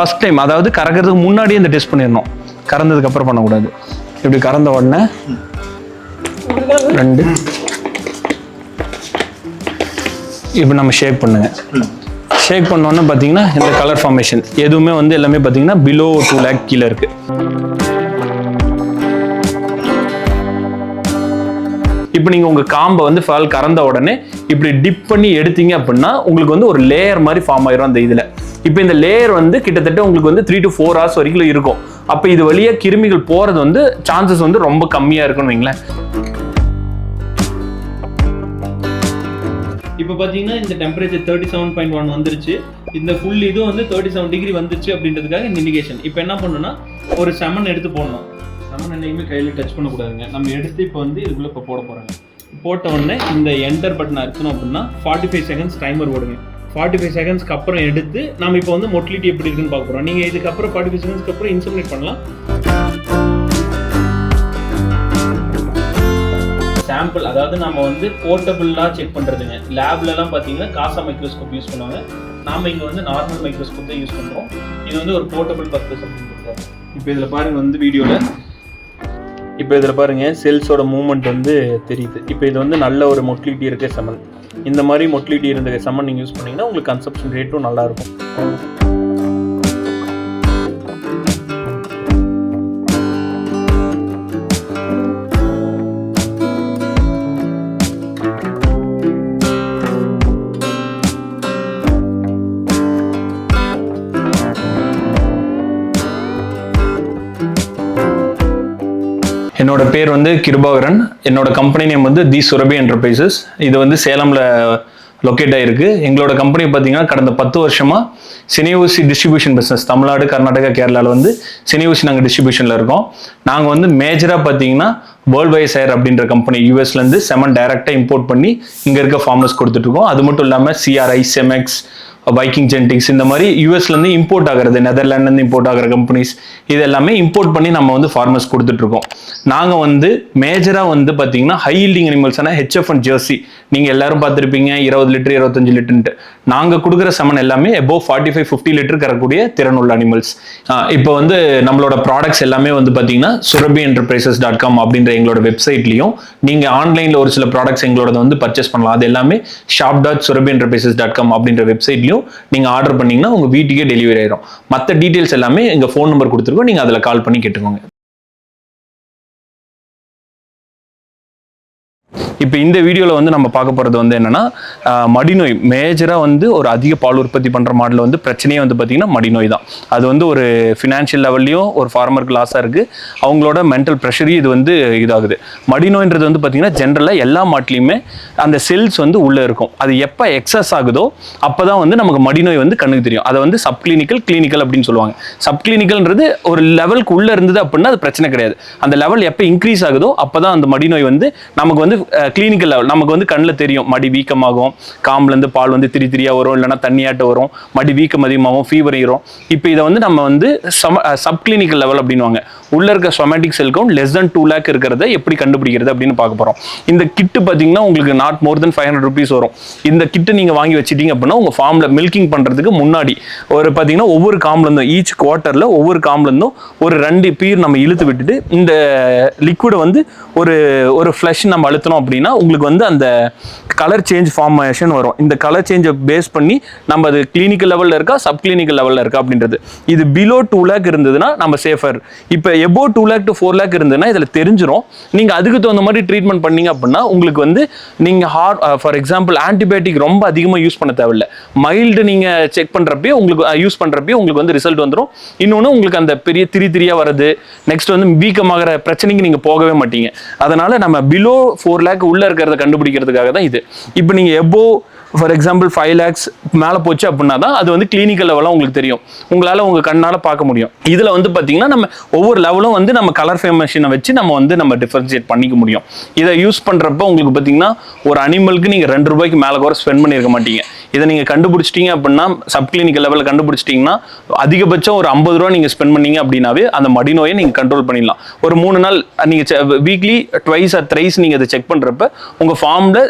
First time அதாவது கறக்கிறதுக்கு முன்னாடியே இந்த டெஸ்ட் பண்ணிடணும். கறந்ததுக்கு அப்புறம் பண்ணக்கூடாது. இப்படி கறந்த உடனே ரெண்டு. இப்போ நம்ம ஷேக் பண்ணுங்க. ஷேக் பண்ணோன்னே பார்த்தீங்கன்னா இந்த கலர் ஃபார்மேஷன் எதுவுமே வந்து எல்லாமே பார்த்தீங்கன்னா பிலோ டூ லேக் கீழே இருக்கு. இப்போ நீங்கள் உங்கள் காம்பை வந்து ஃபால் கறந்த உடனே இப்படி டிப் பண்ணி எடுத்தீங்க அப்படின்னா உங்களுக்கு வந்து ஒரு லேயர் மாதிரி ஃபார்ம் ஆயிரும் அந்த இதில். இப்போ இந்த லேயர் வந்து கிட்டத்தட்ட உங்களுக்கு வந்து த்ரீ டு ஃபோர் ஹவர்ஸ் வரைக்கும் இருக்கும். அப்போ இது வழியாக கிருமிகள் போகிறது வந்து சான்சஸ் வந்து ரொம்ப கம்மியாக இருக்குன்னு வைங்களேன். இப்போ பார்த்தீங்கன்னா இந்த temperature thirty seven point one வந்துருச்சு. இந்த ஃபுல் இது வந்து தேர்ட்டி செவன் டிகிரி வந்துருச்சு அப்படின்றதுக்காக இந்த இண்டிகேஷன் இப்போ என்ன பண்ணணும்னா ஒரு செமன் எடுத்து போடணும். செமன் என்னைக்குமே கையில் டச் பண்ணக்கூடாதுங்க. நம்ம எடுத்து இப்போ வந்து இதுக்குள்ளே இப்போ போட போகிறாங்க போட்ட உடனே இந்த என்டர் பட்டன் அடிச்சோம் அப்படின்னா ஃபார்ட்டி ஃபைவ் செகண்ட்ஸ் டைமர் ஓடுங்க. ஃபார்ட்டி ஃபைவ் செகண்ட்ஸ்க்கு அப்புறம் எடுத்து நம்ம இப்போ வந்து மொட்டிலிட்டி எப்படி இருக்குன்னு பார்க்க போகிறோம் நீங்கள் இதுக்கப்புறம் ஃபார்ட்டி ஃபைவ் செகண்ட்ஸ்க்கு அப்புறம் இன்சமினேட் பண்ணலாம். சாம்பிள் அதாவது நம்ம வந்து போர்ட்டபுளாக செக் பண்ணுறதுங்க லேப்லலாம் பார்த்தீங்கன்னா காசா மைக்ரோஸ்கோப் யூஸ் பண்ணுவாங்க. நாம இங்கே வந்து நார்மல் மைக்ரோஸ்கோப் தான் யூஸ் பண்ணுறோம் இது வந்து ஒரு போர்ட்டபிள் பர்பஸ் அப்படின்னு இப்போ இதில் பாருங்க வந்து வீடியோவில் இப்போ இதில் பாருங்க செல்ஸோட மூமெண்ட் வந்து தெரியுது. இப்போ இது வந்து நல்ல ஒரு மொட்டிலிட்டி இருக்க செமன். இந்த மாதிரி மொட்டிலிட்டி இருந்த செமன் நீங்கள் யூஸ் பண்ணிங்கன்னா உங்களுக்கு கன்சப்ஷன் ரேட்டும் நல்லாயிருக்கும் என்னோட பேர் வந்து கிருபாகரன். என்னோட கம்பெனி நேம் வந்து தி சுரபி என்டர்பிரைசஸ் இது வந்து சேலம்ல லொக்கேட் ஆயிருக்கு. எங்களோட கம்பெனி பார்த்தீங்கன்னா கடந்த பத்து வருஷமா சினியூசி டிஸ்ட்ரிபியூஷன் பிஸ்னஸ் தமிழ்நாடு கர்நாடகா கேரளாவில் வந்து சினியூசி நாங்கள் டிஸ்ட்ரிபியூஷனில் இருக்கோம். நாங்கள் வந்து மேஜராக பார்த்தீங்கன்னா வேர்ல்ட் வைஸ் ஏர் அப்படின்ற கம்பெனி யூஎஸ்லேருந்து செமன் டைரெக்டாக இம்போர்ட் பண்ணி இங்கே இருக்க ஃபார்மர்ஸ் கொடுத்துட்ருக்கோம் அது மட்டும் இல்லாமல் சிஆர்ஐ செமெக்ஸ் பைக்கிங் ஜென்டிக்ஸ் இந்த மாதிரி யூஎஸ்லேருந்து இம்போர்ட் ஆகிறது நெதர்லாண்ட்லேருந்து இம்போர்ட் ஆகிற கம்பெனிஸ் இது எல்லாமே இம்போர்ட் பண்ணி நம்ம வந்து ஃபார்மர்ஸ் கொடுத்துட்ருக்கோம் நாங்கள் வந்து மேஜராக வந்து பார்த்தீங்கன்னா ஹை ஹீல்டிங் அனிமல்ஸான ஹெச்எஃப் அண்ட் ஜெர்சி நீங்கள் எல்லாரும் பார்த்துருப்பீங்க இருபது லிட்டர் இருபத்தஞ்சு லிட்டர்ன்ட்டு. நாங்கள் கொடுக்குற சமன் எல்லாமே above forty five fifty litre கரக்கூடிய திறனுள்ள அனிமல்ஸ் இப்போ வந்து நம்மளோட ப்ராடக்ட்ஸ் எல்லாமே வந்து பார்த்தீங்கன்னா சுரபி என்டர்பிரைசஸ் டாட் காம் அப்படின்ற எங்களோட வெப்சைட்லையும் நீங்கள் ஆன்லைனில் ஒரு சில ப்ராடக்ட்ஸ் எங்களோட வந்து பர்ச்சேஸ் பண்ணலாம். அது எல்லாமே shop dot Surabhi enterprises dot com அப்படின்ற வெப்சைட்லையும் நீங்கள் ஆர்டர் பண்ணீங்கன்னா உங்கள் வீட்டுக்கே டெலிவரி ஆயிடும் மற்ற டீட்டெயில்ஸ் எல்லாமே எங்கள் ஃபோன் நம்பர் கொடுத்துருக்கோம். நீங்கள் அதில் கால் பண்ணி கேட்டுக்கோங்க. இப்போ இந்த வீடியோவில் வந்து நம்ம பார்க்க போகிறது வந்து என்னன்னா மடிநோய். மேஜராக வந்து ஒரு அதிக பால் உற்பத்தி பண்ணுற மாடலில் வந்து பிரச்சனையே வந்து பார்த்திங்கன்னா மடிநோய் தான். அது வந்து ஒரு ஃபினான்ஷியல் லெவல்லையும் ஒரு ஃபார்மருக்கு லாஸாக இருக்குது அவங்களோட மென்டல் ப்ரெஷரையும் இது வந்து இதாகுது. மடிநோய்ன்றது வந்து பார்த்திங்கன்னா ஜென்ரலாக எல்லா மாட்டிலையுமே அந்த செல்ஸ் வந்து உள்ளே இருக்கும். அது எப்போ எக்ஸஸ் ஆகுதோ அப்போ தான் வந்து நமக்கு மடிநோய் வந்து கண்ணுக்கு தெரியும். அதை வந்து சப் கிளினிக்கல் கிளினிக்கல் அப்படின்னு சொல்லுவாங்க. சப் கிளினிக்கல்ன்றது ஒரு லெவலுக்கு உள்ளே இருந்தது அப்படின்னா அது பிரச்சனை கிடையாது. அந்த லெவல் எப்போ இன்க்ரீஸ் ஆகுதோ அப்போ தான் அந்த மடிநோய் வந்து நமக்கு வந்து கிளினிக்கல் லெவல் நமக்கு வந்து கண்ணில் தெரியும். மடி வீக்கமாகும் காம்லேருந்து பால் வந்து திரி திரியாக வரும் இல்லைன்னா தண்ணியாட்ட வரும் மடி வீக்கம் அதிகமாகும் ஃபீவர் ஏறும். இப்போ இதை வந்து நம்ம வந்து சம சப் கிளினிக்கல் லெவல் அப்படின்வாங்க உள்ள இருக்க somatic cell count less than two lakh இருக்கிறத எப்படி கண்டுபிடிக்கிறது அப்படின்னு பார்க்க போகிறோம் இந்த கிட்டு பார்த்தீங்கன்னா உங்களுக்கு not more than five hundred rupees வரும். இந்த கிட்டு நீங்கள் வாங்கி வச்சிட்டீங்க அப்படின்னா உங்கள் ஃபார்மில் மில்கிங் பண்ணுறதுக்கு முன்னாடி ஒரு பார்த்தீங்கன்னா ஒவ்வொரு காம்லேருந்தும் ஈச் குவார்ட்டரில் ஒவ்வொரு காம்லேருந்தும் ஒரு ரெண்டு பீர் நம்ம இழுத்து விட்டுட்டு இந்த லிக்விடை வந்து ஒரு ஒரு ஃப்ளஷ் நம்ம அழுத்தணும் அப்படின்னு உங்களுக்கு வந்து அந்த கலர் சேஞ்ச் ஃபார்மேஷன் வரும். இந்த கலர் சேஞ்சை பேஸ் பண்ணி நம்ம அது கிளினிக்கல் லெவலில் இருக்கா சப் கிளினிக்கல் லெவலில் இருக்கா அப்படின்றது. இது பிலோ டூ லேக் இருந்ததுன்னா நம்ம சேஃபர் இப்போ above two lakh to four lakh இருந்ததுன்னா இதில் தெரிஞ்சிடும் நீங்கள் அதுக்கு தகுந்த மாதிரி ட்ரீட்மெண்ட் பண்ணீங்க அப்படின்னா உங்களுக்கு வந்து நீங்கள் ஹார் ஃபார் எக்ஸாம்பிள் ஆன்டிபயோட்டிக் ரொம்ப அதிகமாக யூஸ் பண்ண தேவையில்ல. மைல்டு நீங்கள் செக் பண்ணுறப்பயே உங்களுக்கு யூஸ் பண்ணுறப்பயே உங்களுக்கு வந்து ரிசல்ட் வந்துடும் இன்னொன்று உங்களுக்கு அந்த பெரிய திரி திரியாக வருது நெக்ஸ்ட் வந்து வீக்கமாகிற பிரச்சனைக்கு நீங்கள் போகவே மாட்டீங்க. அதனால் நம்ம பிலோ ஃபோர் லேக் உள்ளே இருக்கிறத கண்டுபிடிக்கிறதுக்காக தான் இது. இப்போ நீங்கள் above for example five lakhs மேலே போச்சு அப்படின்னா தான் அது வந்து கிளினிக்கல் லெவலாக உங்களுக்கு தெரியும். உங்களால் உங்கள் கண்ணால் பார்க்க முடியும். இதில் வந்து பார்த்தீங்கன்னா நம்ம ஒவ்வொரு லெவலும் வந்து நம்ம கலர் ஃபேமேஷனை வச்சு நம்ம வந்து நம்ம டிஃபரன்ஷியேட் பண்ணிக்க முடியும். இதை யூஸ் பண்ணுறப்ப உங்களுக்கு பார்த்தீங்கன்னா ஒரு அனிமலுக்கு நீங்கள் ரெண்டு ரூபாய்க்கு மேலே கூட ஸ்பெண்ட் பண்ணியிருக்க மாட்டீங்க. இதை நீங்கள் கண்டுபிடிச்சிட்டீங்க அப்படின்னா சப்கிளினிக்கல் லெவலில் கண்டுபிடிச்சிட்டிங்கன்னா அதிகபட்சம் ஒரு ஐம்பது ரூபா நீங்கள் ஸ்பெண்ட் பண்ணீங்க அப்படின்னாவே அந்த மடிநோயை நீங்கள் கண்ட்ரோல் பண்ணிடலாம். ஒரு மூணு நாள் நீங்கள் வீக்லி ட்வைஸ் ஆர் த்ரைஸ் நீங்கள் அதை செக் பண்ணுறப்ப உங்கள் ஃபார்மில்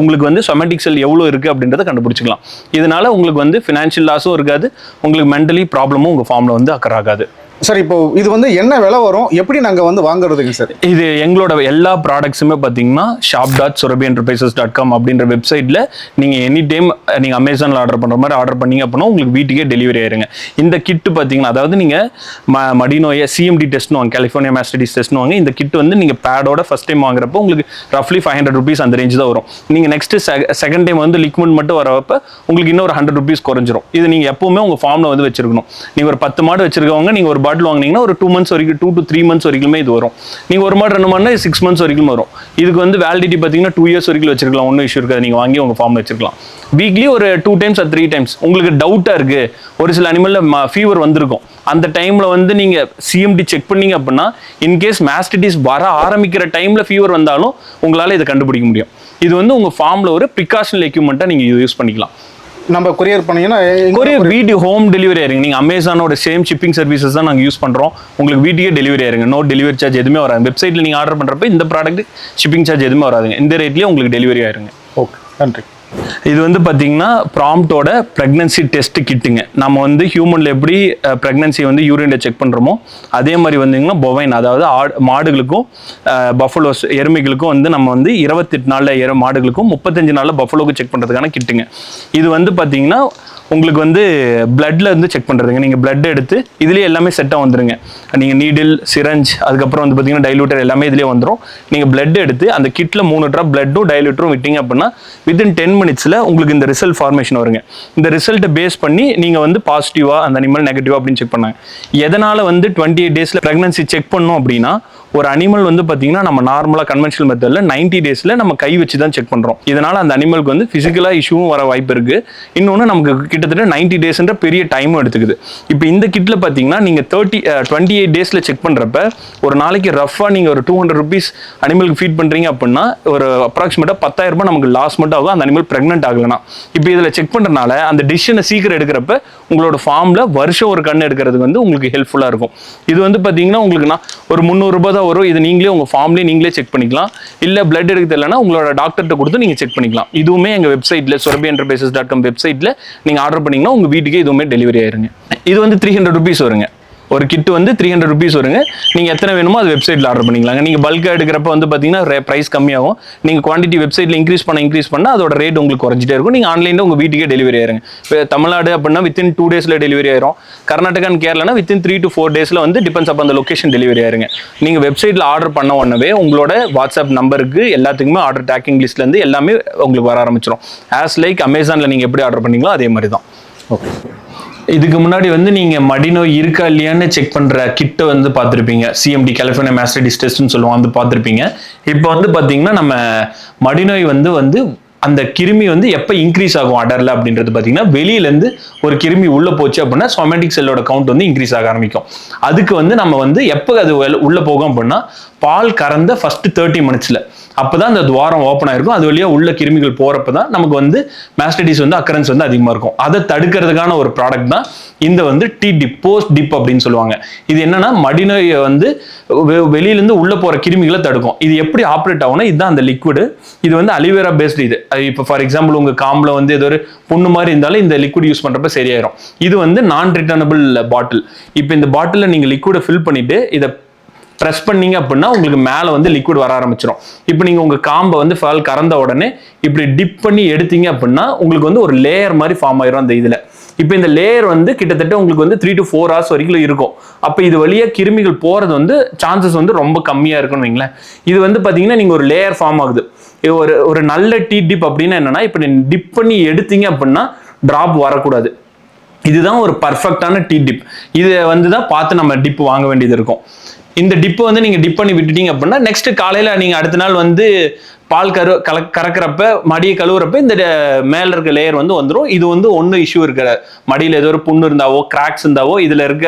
உங்களுக்கு வந்து சொமேட்டிக் செல் எவ்வளோ இருக்குது அப்படின்றத கண்டுபிடிச்சிக்கலாம். இதனால் உங்களுக்கு வந்து ஃபினான்ஷியல் லாஸும் இருக்காது உங்களுக்கு மென்டலி ப்ராப்ளமும் உங்கள் ஃபார்மில் வந்து அக்கறாகாது சார் இப்போ இது வந்து என்ன விலை வரும்? எப்படி நாங்கள் வந்து வாங்குறதுங்க சார் இது எங்களோட எல்லா ப்ராடக்ட்ஸுமே பார்த்தீங்கன்னா shop dot Surabhi enterprises dot com அப்படின்ற வெப்சைட்டில் நீங்கள் எனி டைம் நீங்கள் அமேசானில் ஆர்டர் பண்ணுற மாதிரி ஆர்டர் பண்ணீங்க அப்படின்னா உங்களுக்கு வீட்டுக்கே டெலிவரி ஆயிருங்க. இந்த கிட்டு பார்த்தீங்கன்னா அதாவது நீங்கள் ம மடிநோயை சிஎம்டி டெஸ்ட்னு வாங்க கலிஃபோர்னியா மேஸ்டடிஸ் டெஸ்ட்னு வாங்க இந்த கிட் வந்து நீங்கள் பேடோட ஃபஸ்ட் டைம் வாங்குறப்போ உங்களுக்கு ரஃப்லி ஃபைவ் ஹண்ட்ரட் ருபீஸ் அந்த ரேஞ்ச் தான் வரும். நீங்கள் நெக்ஸ்ட் செகண்ட் டைம் வந்து லிக்விட் மட்டும் வரப்ப உங்களுக்கு இன்னும் ஒரு ஹண்ட்ரட் ருபீஸ் குறைஞ்சிரும். இது நீங்கள் எப்பவுமே உங்கள் ஃபார்மில் வந்து வச்சிருக்கணும். நீங்கள் ஒரு பத்து மாடு வச்சிருக்கவங்க நீங்கள் ஒரு பாட்டில் வாங்கினீங்கன்னா ஒரு டூ மந்த்ஸ் வரைக்கும் டூ டு த்ரீ மந்த்ஸ் வரைக்குமே இது வரும். நீங்கள் ஒரு மாடு ரெண்டு மாடுனா சிக்ஸ் மந்த்ஸ் வரைக்கும் வரும். இதுக்கு வந்து வேலிடிட்டி பார்த்தீங்கன்னா டூ இயர்ஸ் வரைக்கும் வச்சிருக்கலாம். ஒன்றும் இஷ்யூ இருக்காது. நீங்கள் வாங்கி உங்கள் ஃபார்ம் வச்சிருக்கலாம். வீக்லி ஒரு two times or three times உங்களுக்கு டவுட்டாக இருக்குது ஒரு சில அனிமலில் ஃபீவர் வந்திருக்கும். அந்த டைமில் வந்து நீங்கள் சிஎம்டி செக் பண்ணீங்க அப்படின்னா இன்கேஸ் மேஸ்டிட்டிஸ் வர ஆரம்பிக்கிற டைமில் ஃபீவர் வந்தாலும் உங்களால் இதை கண்டுபிடிக்க முடியும். இது வந்து உங்கள் ஃபார்மில் ஒரு ப்ரிகாஷனல் எக்யூப்மெண்ட்டாக நீங்கள் யூஸ் பண்ணிக்கலாம். நம்ம கொரியர் பண்ணீங்கன்னா கொரியர் வீடியோ ஹோம் டெலிவரி ஆயிருங்க நீங்கள் அமேசானோட சேம் ஷிப்பிங் சர்வீசஸ் தான் நாங்கள் யூஸ் பண்ணுறோம் உங்களுக்கு வீட்டுக்கே டெலிவரி ஆயிருங்க நோ டெலிவரி சார்ஜ் எதுவுமே வராது. வெப்சைட்டில் நீங்கள் ஆர்டர் பண்ணுறப்ப இந்த ப்ராடக்ட் ஷிப்பிங் சார்ஜ் எதுவுமே வராதுங்க. இந்த ரேட்லேயே உங்களுக்கு டெலிவரி ஆயிருங்க ஓகே நன்றி. இது வந்து பார்த்தீங்கன்னா ப்ராம்ப்டோட ப்ரெக்னன்சி டெஸ்ட் கிட்டுங்க நம்ம வந்து ஹியூமனில் எப்படி ப்ரெக்னன்சி வந்து யூரினை செக் பண்ணுறோமோ அதே மாதிரி வந்தீங்கன்னா பொவைன் அதாவது ஆடு மாடுகளுக்கும் பஃபலோஸ் எருமைகளுக்கும் வந்து நம்ம வந்து இருபத்தெட்டு நாளில் எரு மாடுகளுக்கும் முப்பத்தஞ்சு நாளில் பஃபலோக்கு செக் பண்ணுறதுக்கான கிட்டுங்க இது வந்து பார்த்தீங்கன்னா உங்களுக்கு வந்து பிளட்ல இருந்து செக் பண்ணுறதுங்க நீங்கள் பிளட் எடுத்து இதுலேயே எல்லாமே செட்டாக வந்துருங்க. நீங்கள் நீடில் சிரஞ்ச் அதுக்கப்புறம் வந்து பார்த்தீங்கன்னா டைலூட்டர் எல்லாமே இதுலேயே வந்துடும் நீங்கள் பிளட் எடுத்து அந்த கிட்டில் மூணு ட்ராப் பிளட்டும் டைலூட்டரும் விட்டீங்க அப்படின்னா வித்தின் டென் மினிட்ஸில் உங்களுக்கு இந்த ரிசல்ட் ஃபார்மேஷன் வருங்க. இந்த ரிசல்ட்டை பேஸ் பண்ணி நீங்கள் வந்து பாசிட்டிவாக அந்த அனிமல் நெகட்டிவா அப்படின்னு செக் பண்ணாங்க. எதனால் வந்து டுவெண்ட்டி எயிட் டேஸில் ப்ரெக்னன்சி செக் பண்ணோம் அப்படின்னா ஒரு அனிமல் வந்து பார்த்தீங்கன்னா நம்ம நார்மலாக கன்வென்ஷனல் மெத்தடில் நைன்டி டேஸில் நம்ம கை வச்சு தான் செக் பண்ணுறோம் இதனால் அந்த அனிமலுக்கு வந்து ஃபிசிக்கலாக இஷ்யூவும் வர வாய்ப்பு இருக்குது இன்னொன்று நமக்கு கிட்டத்தட்ட நைன்டி டேஸ்ன்ற பெரிய டைமும் எடுத்துக்குது. இப்போ இந்த கிட்டில் பார்த்தீங்கன்னா நீங்கள் தேர்ட்டி டுவெண்ட்டி எயிட் டேஸில் செக் பண்ணுறப்ப ஒரு நாளைக்கு ரஃபாக நீங்கள் ஒரு டூ ஹண்ட்ரட் ருபீஸ் அனிமலுக்கு ஃபீட் பண்ணுறீங்க அப்படின்னா ஒரு அப்ராக்சிமேட்டாக பத்தாயிரம் ரூபாய் நமக்கு லாஸ் மட்டும் ஆகும் அந்த அனிமல் ப்ரெக்னென்ட் ஆகலைன்னா. இப்போ இதில் செக் பண்ணுறதுனால அந்த டிசிஷனை சீக்கிரம் எடுக்கிறப்ப உங்களோட ஃபார்மில் வருஷம் ஒரு கண் எடுக்கிறதுக்கு வந்து உங்களுக்கு ஹெல்ப்ஃபுல்லாக இருக்கும். இது வந்து பார்த்தீங்கன்னா உங்களுக்கு நான் ஒரு முந்நூறுரூபா தான் வரும். இது நீங்களே உங்கள் ஃபார்ம்லேயே நீங்களே செக் பண்ணிக்கலாம். இல்லை பிளட் எடுக்க தெரியலனா உங்களோட டாக்டர்கிட்ட கொடுத்து நீங்கள் செக் பண்ணிக்கலாம். இதுவுமே எங்கள் வெப்சைட்டில் சுரபி என்டர்பிரைசஸ் டாட் காம் வெப்சைட்டில் நீங்கள் ஆர்டர் பண்ணிங்கன்னா உங்கள் வீட்டுக்கே இதுவுமே டெலிவரி ஆயிருங்க. இது வந்து த்ரீ ஹண்ட்ரட் ருபீஸ் வருங்க. ஒரு கிட் வந்து த்ரீ ஹண்ட்ரட் ருபீஸ் வருங்க. நீங்கள் எத்தனை வேணுமோ அது வெப்சைட்டில் ஆர்டர் பண்ணிக்கலாங்க. நீங்கள் பல்காக எடுக்கிறப்ப வந்து பார்த்தீங்கன்னா ப்ரைஸ் கம்மியாகும். நீங்கள் குவான்டிட்டி வெப்சைட்டில் இன்க்ரீஸ் பண்ண இன்க்ரீஸ் பண்ணால் அதோட ரேட் உங்களுக்கு குறைஞ்சிட்டே இருக்கும். நீங்கள் ஆன்லைனில் உங்கள் வீட்டுக்கே டெலிவரி ஆயிருங்க. இப்போ தமிழ்நாடு அப்படின்னா வித்தின் டூ டேஸில் டெலிவரி ஆயிரும். கர்நாடகா அண்ட் கேரளானா வித்தின் த்ரீ டு ஃபோர் டேஸில் வந்து டிபெண்ட்ஸ் அப்போ அந்த லொக்கேஷன் டெலிவரி ஆயிருங்க. நீங்கள் வெப்சைட்டில் ஆர்டர் பண்ண உடனே உங்களோட வாட்ஸ்அப் நம்பருக்கு எல்லாத்துக்குமே ஆர்டர் டேக்கிங் லிஸ்ட்லேருந்து எல்லாமே உங்களுக்கு வர ஆரம்பிச்சிடும் ஆஸ் லைக் அமேசானில் நீங்கள் எப்படி ஆர்டர் பண்ணீங்களோ அதே மாதிரி தான். ஓகே இதுக்கு முன்னாடி வந்து நீங்க மடிநோய் இருக்கா இல்லையான்னு செக் பண்ற கிட்ட வந்து பார்த்துருப்பீங்க. சிஎம்டி கலிஃபோர்னியா மாஸ்டடிஸ் டெஸ்ட்னு சொல்லுவோம். வந்து பார்த்துருப்பீங்க. இப்போ வந்து பாத்தீங்கன்னா நம்ம மடிநோய் வந்து வந்து அந்த கிருமி வந்து எப்போ இன்க்ரீஸ் ஆகும் அடர்ல அப்படின்றது பார்த்தீங்கன்னா வெளியிலேருந்து ஒரு கிருமி உள்ள போச்சு அப்படின்னா சொமேட்டிக் செல்லோட கவுண்ட் வந்து இன்க்ரீஸ் ஆக ஆரம்பிக்கும். அதுக்கு வந்து நம்ம வந்து எப்போ அது உள்ளே உள்ள போகும் அப்படின்னா பால் கறந்த ஃபர்ஸ்ட் தேர்ட்டி மினிட்ஸ்ல அப்பதான் அந்த துவாரம் ஓப்பன் ஆயிருக்கும். அது வழியா உள்ள கிருமிகள் போறப்ப தான் நமக்கு வந்து மேஸ்டிடிஸ் வந்து அக்கரன்ஸ் வந்து அதிகமா இருக்கும். அதை தடுக்கிறதுக்கான ஒரு ப்ராடக்ட் தான் இந்த வந்து டி டிப் போஸ்ட் டிப் அப்படின்னு சொல்லுவாங்க. இது என்னன்னா மடிநோயை வந்து வெ- வெளியிலேருந்து உள்ள போற கிருமிகளை தடுக்கும். இது எப்படி ஆப்ரேட் ஆகும்னா இதுதான் அந்த லிக்விடு இது வந்து அலிவேரா பேஸ்ட் இது. இப்போ ஃபார் எக்ஸாம்பிள் உங்க காம்பில் வந்து ஏதோ ஒரு புண்ணு மாதிரி இருந்தாலும் இந்த லிக்விட் யூஸ் பண்றப்ப சரியாயிரும். இது வந்து நான் ரிட்டர்னபிள் பாட்டில் இப்போ இந்த பாட்டிலில் நீங்க லிக்விடை ஃபில் பண்ணிட்டு இதை ப்ரெஸ் பண்ணீங்க அப்படின்னா உங்களுக்கு மேலே வந்து லிக்விட் வர ஆரம்பிச்சிடும் இப்போ நீங்கள் உங்கள் காம்பை வந்து ஃபால் கறந்த உடனே இப்படி டிப் பண்ணி எடுத்தீங்க அப்படின்னா உங்களுக்கு வந்து ஒரு லேயர் மாதிரி ஃபார்ம் ஆயிரும் அந்த இதில். இப்போ இந்த லேயர் வந்து கிட்டத்தட்ட உங்களுக்கு வந்து த்ரீ டு ஃபோர் ஹவர்ஸ் வரைக்கும் இருக்கும். அப்போ இது வழியாக கிருமிகள் போகிறது வந்து சான்சஸ் வந்து ரொம்ப கம்மியாக இருக்கும்னு வைங்களேன். இது வந்து பார்த்தீங்கன்னா நீங்கள் ஒரு லேயர் ஃபார்ம் ஆகுது. ஒரு ஒரு நல்ல டீ டிப் அப்படின்னா என்னன்னா இப்போ நீங்கள் டிப் பண்ணி எடுத்தீங்க அப்படின்னா ட்ராப் வரக்கூடாது. இதுதான் ஒரு பர்ஃபெக்டான டீ டிப் இதை வந்து தான் பார்த்து நம்ம டிப் வாங்க வேண்டியது இருக்கும். இந்த டிப்பை வந்து நீங்கள் டிப் பண்ணி விட்டுட்டீங்க அப்படின்னா நெக்ஸ்ட் காலையில் நீங்கள் அடுத்த நாள் வந்து பால் கரு கல கறக்கிறப்ப மடியை கழுவுறப்ப இந்த மேல இருக்க லேயர் வந்து வந்துடும் இது வந்து ஒன்றும் இஷ்யூ இருக்கிற மடியில் ஏதோ ஒரு புண்ணு இருந்தாவோ கிராக்ஸ் இருந்தாவோ இதில் இருக்க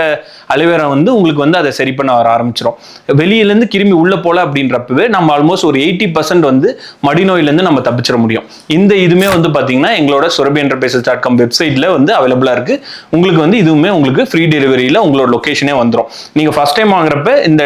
அலுவேரா வந்து உங்களுக்கு வந்து அதை சரி பண்ண வர ஆரம்பிச்சிடும் வெளியிலேருந்து கிருமி உள்ளே போல அப்படின்றப்பவே நம்ம ஆல்மோஸ்ட் ஒரு எயிட்டி பர்சன்ட் வந்து மடிநோயிலேருந்து நம்ம தப்பிச்சிட முடியும். இந்த இதுவுமே வந்து பார்த்தீங்கன்னா எங்களோட சுரபி என்டர்பிரைசஸ் டாட் காம் வெப்சைட்டில் வந்து அவைலபிளாக இருக்குது உங்களுக்கு வந்து இதுவுமே உங்களுக்கு ஃப்ரீ டெலிவரியில் உங்களோட லொக்கேஷனே வந்துடும் நீங்கள் ஃபஸ்ட் டைம் வாங்குறப்ப இந்த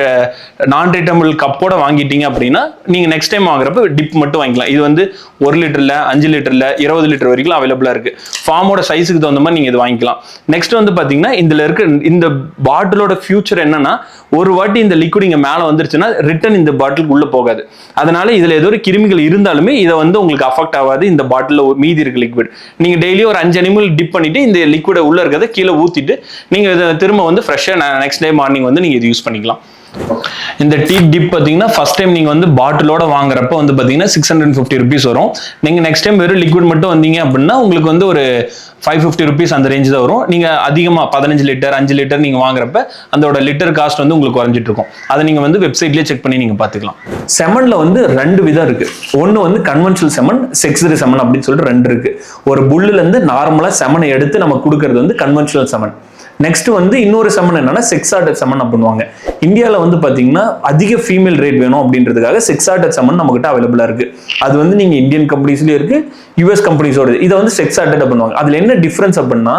நான் ரிட்டர்னபிள் கப்போட வாங்கிட்டீங்க அப்படின்னா நீங்கள் நெக்ஸ்ட் டைம் வாங்குறப்ப டிப் மட்டும் வாங்கிக்கலாம். இது வந்து ஒரு லிட்டரில் அஞ்சு லிட்டரில் இருபது லிட்டர் வரைக்கும் அவைலபிளாக இருக்கு. ஃபார்மோட சைஸுக்கு தகுந்த மாதிரி நீங்கள் இது வாங்கிக்கலாம். நெக்ஸ்ட் வந்து பார்த்தீங்கன்னா இதில் இருக்க இந்த பாட்டிலோட ஃபியூச்சர் என்னன்னா ஒரு வாட்டி இந்த லிக்விட் இங்கே மேலே வந்துருச்சுன்னா ரிட்டன் இந்த பாட்டிலுக்கு உள்ளே போகாது. அதனால இதில் ஏதோ ஒரு கிருமிகள் இருந்தாலுமே இதை வந்து உங்களுக்கு அஃபெக்ட் ஆகாது. இந்த பாட்டிலில் மீதி இருக்கு லிக்விட் நீங்கள் டெய்லி ஒரு அஞ்சு அனிமல் டிப் பண்ணிட்டு இந்த லிக்விடை உள்ள இருக்கிறத கீழே ஊற்றிட்டு நீங்கள் இதை திரும்ப வந்து ஃப்ரெஷ்ஷாக நெக்ஸ்ட் டே மார்னிங் வந்து நீங்கள் இது யூஸ் பண்ணிக்கலாம். இந்த டீ டிப் பார்த்தீங்கன்னா ஃபர்ஸ்ட் டைம் நீங்கள் வந்து பாட்டிலோட வாங்குறப்ப வந்து பார்த்தீங்கன்னா சிக்ஸ் ஹண்ட்ரட் ஃபிஃப்டி ருபீஸ் வரும். நீங்கள் நெக்ஸ்ட் டைம் வெறும் லிக்விட் மட்டும் வந்தீங்க அப்படின்னா உங்களுக்கு வந்து ஒரு ஃபைவ் ஃபிஃப்டி ருபீஸ் அந்த ரேஞ்ச் தான் வரும். நீங்கள் அதிகமாக பதினஞ்சு லிட்டர் அஞ்சு லிட்டர் நீங்கள் வாங்குறப்ப அதோட லிட்டர் காஸ்ட் வந்து உங்களுக்கு குறைஞ்சிட்டு இருக்கும். அதை நீங்கள் வந்து வெப்சைட்லேயே செக் பண்ணி நீங்கள் பார்த்துக்கலாம். செமனில் வந்து ரெண்டு விதம் இருக்குது ஒன்று வந்து கன்வென்ஷனல் செமன் செக்ஸரி செமன் அப்படின்னு சொல்லிட்டு ரெண்டு இருக்குது ஒரு புல்லுலேருந்து நார்மலாக செமனை எடுத்து நம்ம கொடுக்கறது வந்து கன்வென்ஷனல் செமன் நெக்ஸ்ட் வந்து இன்னொரு செமன் என்னன்னா செக்ஸ் ஆர்டர் சமன் பண்ணுவாங்க இந்தியாவில் வந்து பார்த்தீங்கன்னா அதிக ஃபீமேல் ரேட் வேணும் அப்படின்றதுக்காக செக்ஸ் ஆர்டர் செமன் நம்மகிட்ட அவைலபிளாக இருக்கு. அது வந்து நீங்க இந்தியன் கம்பெனிஸ்லயும் இருக்கு யூஎஸ் கம்பெனிஸோட இதை வந்து செக்ஸ் ஆர்டர் பண்ணுவாங்க அதுல என்ன டிஃபரன்ஸ் அப்படின்னா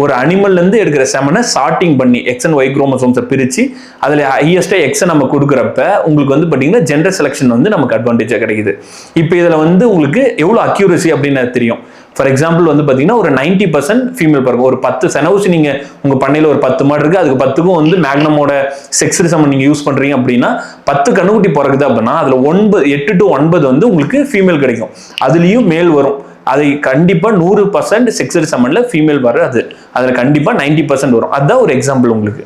ஒரு அனிமல்ல இருந்து எடுக்கிற செமனை சார்ட்டிங் பண்ணி எக்ஸ் அண்ட் ஒய் குரோமோசோம்ஸை பிரிச்சு அதுல ஹையஸ்டா எக்ஸை நம்ம கொடுக்குறப்ப உங்களுக்கு வந்து பாத்தீங்கன்னா ஜென்டர் செலெக்ஷன் வந்து நமக்கு அட்வான்டேஜா கிடைக்குது. இப்போ இதுல வந்து உங்களுக்கு எவ்வளவு அக்யூரசி அப்படின்னு தெரியும். ஃபார் எக்ஸாம்பிள் வந்து பார்த்தீங்கன்னா ஒரு நைன்டி பர்சன்ட் ஃபீமேல் பிறகு ஒரு பத்து செனவுசி நீங்க உங்க பண்ணையில் ஒரு பத்து மாடு இருக்கு. அதுக்கு பத்துக்கும் வந்து மேக்னமோட செக்ஸ் ரிசம் நீங்க யூஸ் பண்றீங்க அப்படின்னா பத்து கண்ணுக்குட்டி பிறகுது அப்படின்னா அதுல ஒன்பது எட்டு டு ஒன்பது வந்து உங்களுக்கு ஃபீமேல் கிடைக்கும். அதுலயும் மேல் வரும். அதை கண்டிப்பா நூறு பர்சன்ட் செக்ஸரி சம்மன்ல ஃபீமேல் வராது. அதுல கண்டிப்பா நைன்டி பர்சன்ட் வரும். அதுதான் ஒரு எக்ஸாம்பிள் உங்களுக்கு.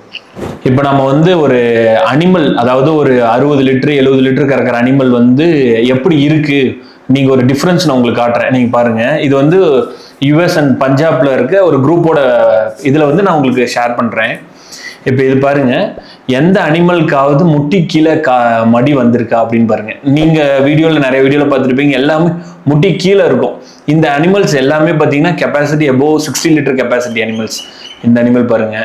இப்போ நம்ம வந்து ஒரு அனிமல் அதாவது ஒரு அறுபது லிட்டர் எழுபது லிட்டர் கறக்கிற அனிமல் வந்து எப்படி இருக்கு? நீங்க ஒரு டிஃப்ரென்ஸ் நான் உங்களுக்கு காட்டுறேன். நீங்க பாருங்க. இது வந்து யுஎஸ் அண்ட் பஞ்சாப்ல இருக்க ஒரு குரூப்போட இதுல வந்து நான் உங்களுக்கு ஷேர் பண்றேன். இப்போ இது பாருங்க. எந்த அனிமலுக்காவது முட்டி கீழே கா மடி வந்திருக்கா அப்படின்னு பாருங்க. நீங்க வீடியோல நிறைய வீடியோல பார்த்துருப்பீங்க. எல்லாமே முட்டி கீழே இருக்கும். இந்த அனிமல்ஸ் எல்லாமே பார்த்தீங்கன்னா capacity above sixty litre capacity animals இந்த அனிமல் பாருங்க.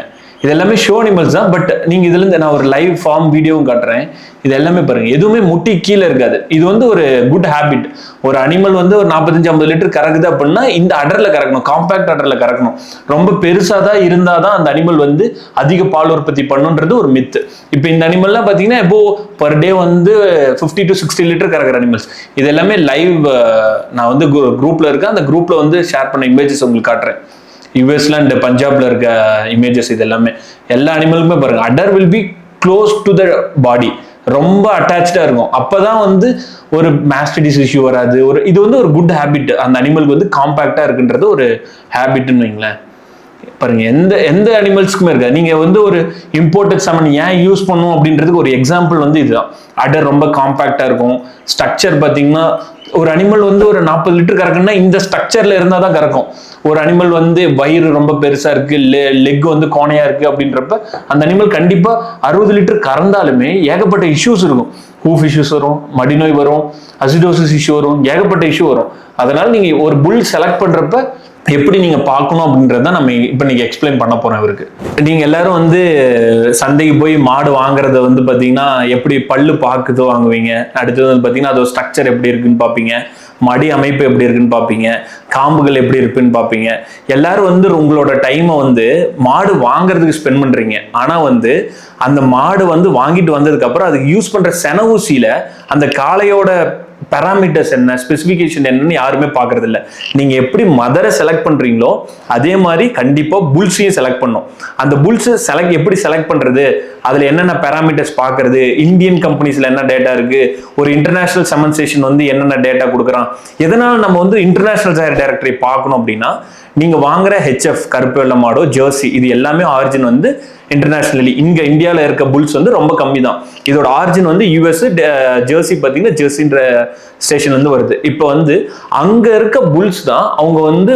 இது எல்லாமே ஷோ அனிமல்ஸ் தான் பட் நீங்க இதுல இருந்து நான் ஒரு லைவ் ஃபார்ம் வீடியோவும் காட்டுறேன். இது எல்லாமே பாருங்க. எதுவுமே முட்டி கீழே இருக்காது. இது வந்து ஒரு குட் ஹேபிட் ஒரு அனிமல் வந்து ஒரு நாற்பத்தஞ்சு ஐம்பது லிட்டர் கறக்குது அப்படின்னா இந்த அடர்ல கறக்கணும். காம்பேக்ட் அடர்ல கறக்கணும். ரொம்ப பெருசா தான் இருந்தாதான் அந்த அனிமல் வந்து அதிக பால் உற்பத்தி பண்ணுன்றது ஒரு மித்து இப்போ இந்த அனிமல்லாம் பார்த்தீங்கன்னா இப்போ பர் டே வந்து ஃபிஃப்டி டு சிக்ஸ்டி லிட்டர் கறக்கிற அனிமல்ஸ் இது எல்லாமே லைவ் நான் வந்து குரூப்ல இருக்கேன். அந்த குரூப்ல வந்து ஷேர் பண்ண இமேஜஸ் உங்களுக்கு காட்டுறேன். யூஎஸ்ல அண்ட் பஞ்சாப்ல இருக்க இமேஜஸ் இது எல்லாமே எல்லா அனிமலுக்குமே பாருங்க udder will be close to the body ரொம்ப அட்டாச்சா இருக்கும். அப்பதான் வந்து ஒரு மாஸ்டிடிஸ் இஷ்யூ வராது. ஒரு இது வந்து ஒரு குட் ஹேபிட் அந்த அனிமலுக்கு வந்து காம்பாக்டா இருக்குன்றது ஒரு ஹேபிட்னு வைங்களேன். பாருங்க எந்த எந்த அனிமல்ஸ்க்குமே இருக்காது. நீங்க வந்து ஒரு இம்போர்ட்டட் சமன் ஏன் யூஸ் பண்ணும் அப்படின்றதுக்கு ஒரு எக்ஸாம்பிள் வந்து இதுதான். அடர் ரொம்ப காம்பாக்டா இருக்கும். ஸ்ட்ரக்சர் பாத்தீங்கன்னா ஒரு அனிமல் வந்து ஒரு நாற்பது லிட்டர் கறக்குன்னா இந்த ஸ்ட்ரக்சர்ல இருந்தா தான் கறக்கும். ஒரு அனிமல் வந்து வயிறு ரொம்ப பெருசா இருக்கு லெக் வந்து கோணையா இருக்கு அப்படின்றப்ப அந்த அனிமல் கண்டிப்பா அறுபது லிட்டர் கறந்தாலுமே ஏகப்பட்ட இஷ்யூஸ் இருக்கும். ஹூஃப் இஷ்யூஸ் வரும் மடிநோய் வரும் அசிடோசிஸ் இஷ்யூ வரும் ஏகப்பட்ட இஷ்யூ வரும். அதனால நீங்க ஒரு புல் செலக்ட் பண்றப்ப எப்படி நீங்க பார்க்கணும் அப்படின்றத நம்ம இப்ப நீங்கள் எக்ஸ்பிளைன் பண்ண போறோம் இவருக்கு. நீங்க எல்லாரும் வந்து சந்தைக்கு போய் மாடு வாங்குறத வந்து பாத்தீங்கன்னா எப்படி பல்லு பார்க்குதோ வாங்குவீங்க? அடுத்தது வந்து பாத்தீங்கன்னா அதோட ஸ்ட்ரக்சர் எப்படி இருக்குன்னு பார்ப்பீங்க மடி அமைப்பு எப்படி இருக்குன்னு பார்ப்பீங்க காம்புகள் எப்படி இருக்குன்னு பார்ப்பீங்க எல்லாரும் வந்து உங்களோட டைமை வந்து மாடு வாங்குறதுக்கு ஸ்பெண்ட் பண்றீங்க. ஆனா வந்து அந்த மாடு வந்து வாங்கிட்டு வந்ததுக்கு அப்புறம் அதுக்கு யூஸ் பண்ற சென ஊசியில் அந்த காளையோட பேராமீட்டர்ஸ் என்ன ஸ்பெசிஃபிகேஷன் என்னன்னு யாருமே பார்க்கறது இல்லை நீங்கள் எப்படி மதரை செலக்ட் பண்ணுறீங்களோ அதே மாதிரி கண்டிப்பாக புல்ஸையும் செலக்ட் பண்ணும். அந்த புல்ஸை செலக்ட் எப்படி செலக்ட் பண்ணுறது அதில் என்னென்ன பேராமீட்டர்ஸ் பார்க்கறது? இந்தியன் கம்பெனிஸில் என்ன டேட்டா இருக்கு? ஒரு இன்டர்நேஷனல் செமன்சேஷன் வந்து என்னென்ன டேட்டா கொடுக்குறான்? எதனால் நம்ம வந்து இன்டர்நேஷனல் சேர் டேரக்டரி பார்க்கணும் அப்படின்னா நீங்கள் வாங்குற ஹெச்எஃப் கருப்பு வெள்ள மாடோ ஜெர்சி இது எல்லாமே ஆரிஜின் வந்து இன்டர்நேஷனலி இங்க இந்தியாவில் இருக்க புல்ஸ் வந்து ரொம்ப கம்மி தான் இதோட ஆரிஜின் வந்து யூஎஸ் ஜெர்சி பார்த்தீங்கன்னா ஜெர்சின்ற ஸ்டேஷன் வந்து வருது. இப்போ வந்து அங்க இருக்க புல்ஸ் தான் அவங்க வந்து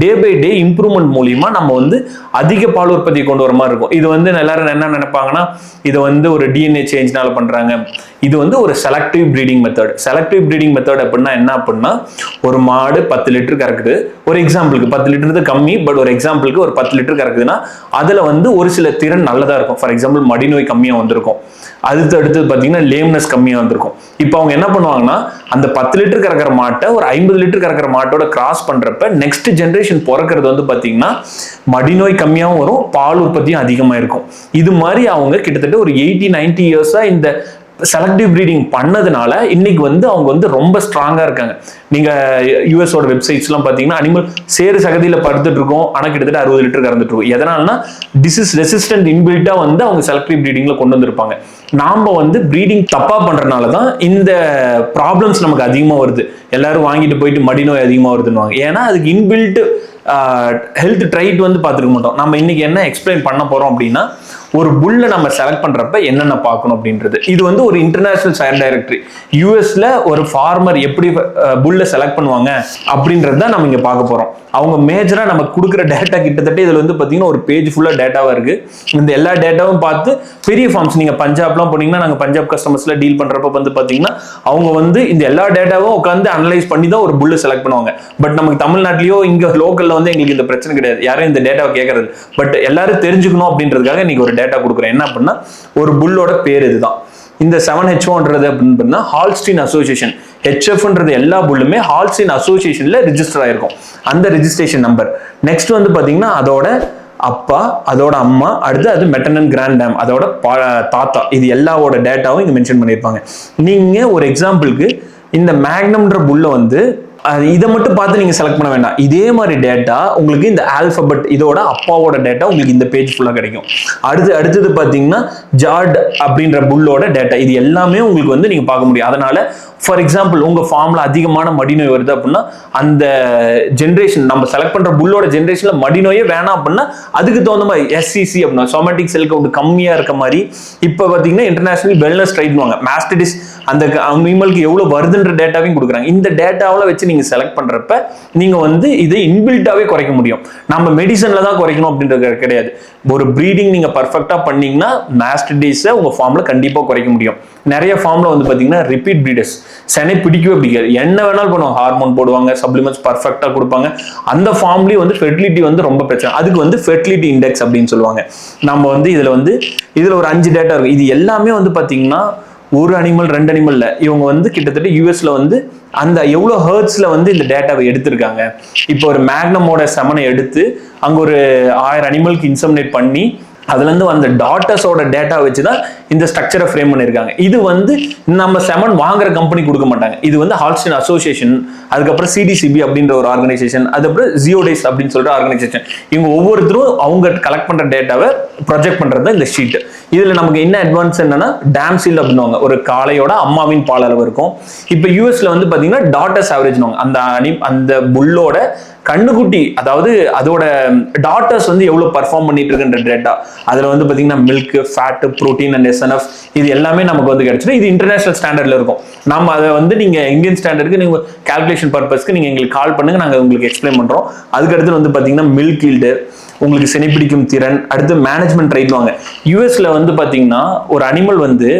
டே பை டே இம்ப்ரூவ்மெண்ட் மூலியமா நம்ம வந்து அதிக பால் உற்பத்தி கொண்டு வர மாதிரி இருக்கும். இது வந்து எல்லாரும் என்ன நினைப்பாங்கன்னா இது வந்து ஒரு டிஎன்ஏ சேஞ்ச்னால பண்றாங்க. இது வந்து ஒரு selective breeding method selective breeding method அப்படின்னா என்ன அப்படின்னா ஒரு மாடு பத்து லிட்டர் கறக்குது. ஒரு எக்ஸாம்பிளுக்கு பத்து லிட்டர் கம்மி பட் ஒரு எக்ஸாம்பிளுக்கு ஒரு பத்து லிட்டர் கறக்குதுன்னா அதுல வந்து ஒரு சில திறன் நல்லதா இருக்கும். ஃபார் எக்ஸாம்பிள் மடிநோய் கம்மியா வந்திருக்கும். அடுத்து அடுத்தது பார்த்தீங்கன்னா லேம்னஸ் கம்மியாக வந்திருக்கும். இப்போ அவங்க என்ன பண்ணுவாங்கன்னா அந்த பத்து லிட்டர் கறக்கிற மாட்டை ஒரு ஐம்பது லிட்டர் கறக்கிற மாட்டோட கிராஸ் பண்றப்ப நெக்ஸ்ட் ஜென்ரேஷன் பிறக்கிறது வந்து பார்த்தீங்கன்னா மடிநோய் கம்மியாகவும் வரும் பால் உற்பத்தியும் அதிகமாக இருக்கும். இது மாதிரி அவங்க கிட்டத்தட்ட ஒரு எயிட்டி நைன்டி இயர்ஸா இந்த செலக்டிவ் ப்ரீடிங் பண்ணதுனால இன்னைக்கு வந்து அவங்க வந்து ரொம்ப ஸ்ட்ராங்கா இருக்காங்க. நீங்க யூஎஸோட வெப்சைட்ஸ்லாம் பார்த்தீங்கன்னா அனிமல் சேறு சகதியில படுத்துட்டு இருக்கோம் ஆனா கிட்டத்தட்ட அறுபது லிட்டர் கறந்துட்டு இருக்கும். எதனால்னா டிசீஸ் ரெசிஸ்டன்ட் இன்பில்ட்டா வந்து அவங்க செலக்டிவ் ப்ரீடிங்ல கொண்டு வந்திருப்பாங்க. நாம வந்து ப்ரீடிங் தப்பா பண்ணுறனால தான் இந்த ப்ராப்ளம்ஸ் நமக்கு அதிகமா வருது. எல்லாரும் வாங்கிட்டு போயிட்டு மடிநோய் அதிகமா வருதுன்னுவாங்க. ஏன்னா அதுக்கு இன்பில்ட் ஹெல்த் ட்ரைட் வந்து பார்த்துருக்க மாட்டோம். நம்ம இன்னைக்கு என்ன எக்ஸ்பிளைன் பண்ண போறோம் அப்படின்னா ஒரு புல்லை நம்ம செலக்ட் பண்றப்ப என்னென்ன பார்க்கணும் அப்படின்றது. இது வந்து ஒரு இன்டர்நேஷனல் சயர் டைரக்டரி யூஎஸ்ல ஒரு ஃபார்மர் எப்படி புல்லை செலக்ட் பண்ணுவாங்க அப்படின்றது தான் நம்ம இங்க பார்க்க போறோம். அவங்க மேஜரா நம்ம கொடுக்குற டேட்டா கிட்டத்தட்ட இதுல வந்து பாத்தீங்கன்னா ஒரு பேஜ் ஃபுல்லா டேட்டாவா இருக்கு. இந்த எல்லா டேட்டாவும் பார்த்து பெரிய ஃபார்ம்ஸ் நீங்க பஞ்சாப்லாம் போனீங்கன்னா நாங்க பஞ்சாப் கஸ்டமர்ஸ்ல டீல் பண்றப்ப வந்து பாத்தீங்கன்னா அவங்க வந்து இந்த எல்லா டேட்டாவும் உட்காந்து அனலைஸ் பண்ணி தான் ஒரு புல்லு செலக்ட் பண்ணுவாங்க. பட் நமக்கு தமிழ்நாட்டிலயோ இங்க லோக்கல்ல வந்து எங்களுக்கு இந்த பிரச்சனை கிடையாது. யாரும் இந்த டேட்டாவை கேட்கறது பட் எல்லாரும் தெரிஞ்சுக்கணும் அப்படின்றதுக்காக இன்னைக்கு ஒரு டேட்டா கொடுக்குறேன். என்ன அப்படின்னா ஒரு புல்லோட பேர் இதுதான். இந்த செவன் ஹெச்ஓன்றது அப்படின்னு பண்ணா அசோசியேஷன் ஹெச்எஃப்ன்றது எல்லா புல்லுமே ஹால்ஸ்டின் அசோசியேஷன்ல ரிஜிஸ்டர் ஆயிருக்கும். அந்த ரெஜிஸ்ட்ரேஷன் நம்பர் நெக்ஸ்ட் வந்து பாத்தீங்கன்னா அதோட அப்பா அதோட அம்மா அடுத்து அது மெட்டனன் கிராண்ட் டேம் அதோட பா- தாத்தா. இது எல்லாவோட டேட்டாவும் இங்க மென்ஷன் பண்ணியிருப்பாங்க. நீங்க ஒரு எக்ஸாம்பிளுக்கு இந்த மேக்னம்ன்ற புல்ல வந்து இதை மட்டும் பார்த்து நீங்க செலக்ட் பண்ண வேண்டாம். இதே மாதிரி டேட்டா உங்களுக்கு இந்த ஆல்பபெட் இதோட அப்பாவோட டேட்டா உங்களுக்கு இந்த பேஜ் ஃபுல்லா கிடைக்கும். அடுத்து அடுத்தது பாத்தீங்கன்னா ஜார்ட் அப்படின்ற புல்லோட டேட்டா இது எல்லாமே உங்களுக்கு வந்து நீங்க பார்க்க முடியும். அதனால ஃபார் எக்ஸாம்பிள் உங்க ஃபார்ம்ல அதிகமான மடிநோய் வருது அப்படின்னா அந்த ஜென்ரேஷன் நம்ம செலக்ட் பண்ற புல்லோட ஜென்ரேஷன்ல மடிநோயே வேணாம் அப்படின்னா அதுக்கு தகுந்த மாதிரி எஸ்சிசி அப்படின்னா சோமேட்டிக் செல் கவுண்ட் கம்மியா இருக்க மாதிரி இப்போ பாத்தீங்கன்னா இன்டர்நேஷனல் வெல்னஸ் ட்ரைட்னுவாங்க மாஸ்டிடிஸ் அந்த அனிமலுக்கு எவ்வளவு வருதுன்ற டேட்டாவையும் கொடுக்குறாங்க. இந்த டேட்டாவில் வச்சு நீங்க செலக்ட் பண்றப்ப நீங்க வந்து இதை இன்பில்ட்டாவே குறைக்க முடியும். நம்ம மெடிசன்ல தான் குறைக்கணும் அப்படின்றது கிடையாது. ஒரு ப்ரீடிங் நீங்க பர்ஃபெக்டா பண்ணீங்கன்னா மாஸ்டிடிஸை உங்க ஃபார்ம்ல கண்டிப்பா குறைக்க முடியும். நிறைய ஃபார்ம்ல வந்து பாத்தீங்கன்னா ரிப்பீட் ப்ரீடர்ஸ் செனை பிடிக்கவே பிடிக்காது. என்ன வேணாலும் பண்ணுவாங்க. ஹார்மோன் போடுவாங்க சப்ளிமெண்ட்ஸ் பர்ஃபெக்டா கொடுப்பாங்க. அந்த ஃபார்ம்லயும் வந்து ஃபெர்டிலிட்டி வந்து ரொம்ப பிரச்சனை. அதுக்கு வந்து ஃபெர்டிலிட்டி இண்டெக்ஸ் அப்படின்னு சொல்லுவாங்க. நம்ம வந்து இதுல வந்து இதுல ஒரு அஞ்சு டேட்டா இருக்கு. இது எல்லாமே வந்து பாத்தீங்கன்னா ஒரு அனிமல் ரெண்டு அனிமல்ல இவங்க வந்து கிட்டத்தட்ட யூஎஸ்ல வந்து அந்த எவ்வளோ ஹர்ட்ஸ்ல வந்து இந்த டேட்டாவை எடுத்திருக்காங்க. இப்போ ஒரு மேக்னமோட செமனை எடுத்து அங்க ஒரு ஆயிரம் அனிமலுக்கு இன்சமினேட் பண்ணி அதுலேருந்து வந்த டாட்டர்ஸோட டேட்டா வச்சு தான் இந்த ஸ்ட்ரக்சரை ஃப்ரேம் பண்ணியிருக்காங்க. இது வந்து நம்ம செமன் வாங்குற கம்பெனி கொடுக்க மாட்டாங்க. இது வந்து ஹால்ஸ்டன் அசோசியேஷன் அதுக்கப்புறம் சிடிசிபி அப்படின்ற ஒரு ஆர்கனைசேஷன் அதுக்கப்புறம் ஜியோடைஸ் அப்படின்னு சொல்லிட்டு ஆர்கனைசேஷன் இவங்க ஒவ்வொருத்தரும் அவங்க கலெக்ட் பண்ணுற டேட்டாவை ப்ரொஜெக்ட் பண்ணுறது இந்த ஷீட் இதில் நமக்கு என்ன அட்வான்ஸ் என்னன்னா டேம் சீல் அப்படின்னுவாங்க. ஒரு காளையோட அம்மாவின் பால் அளவு இருக்கும். இப்போ யூஎஸ்ல வந்து பார்த்தீங்கன்னா டாட்டர்ஸ் ஆவரேஜ்னுவாங்க அந்த அனி அந்த புல்லோட கண்ணுக்குட்டி அதாவது அதோட டாட்டர்ஸ் வந்து எவ்வளவு பர்ஃபார்ம் பண்ணிட்டு இருக்குன்ற டேட்டா அதுல வந்து பாத்தீங்கன்னா milk fat protein and SNF இது எல்லாமே நமக்கு வந்து கிடைச்சிடும் இது இன்டர்நேஷனல் ஸ்டாண்டர்ட்ல இருக்கும். நம்ம அதை வந்து நீங்க இந்தியன் ஸ்டாண்டர்டுக்கு நீங்க கால்குலேஷன் பர்பஸ்க்கு நீங்க எங்களுக்கு கால் பண்ணுங்க நாங்க உங்களுக்கு எக்ஸ்பிளைன் பண்றோம். அதுக்கடுத்து வந்து பாத்தீங்கன்னா மில்க் ஈல்டு உங்களுக்கு சினைப்பிடிக்கும் திறன் அடுத்து மேனேஜ்மெண்ட் ரைட்வாங்க யூஎஸ்ல வந்து பாத்தீங்கன்னா ஒரு அனிமல் வந்து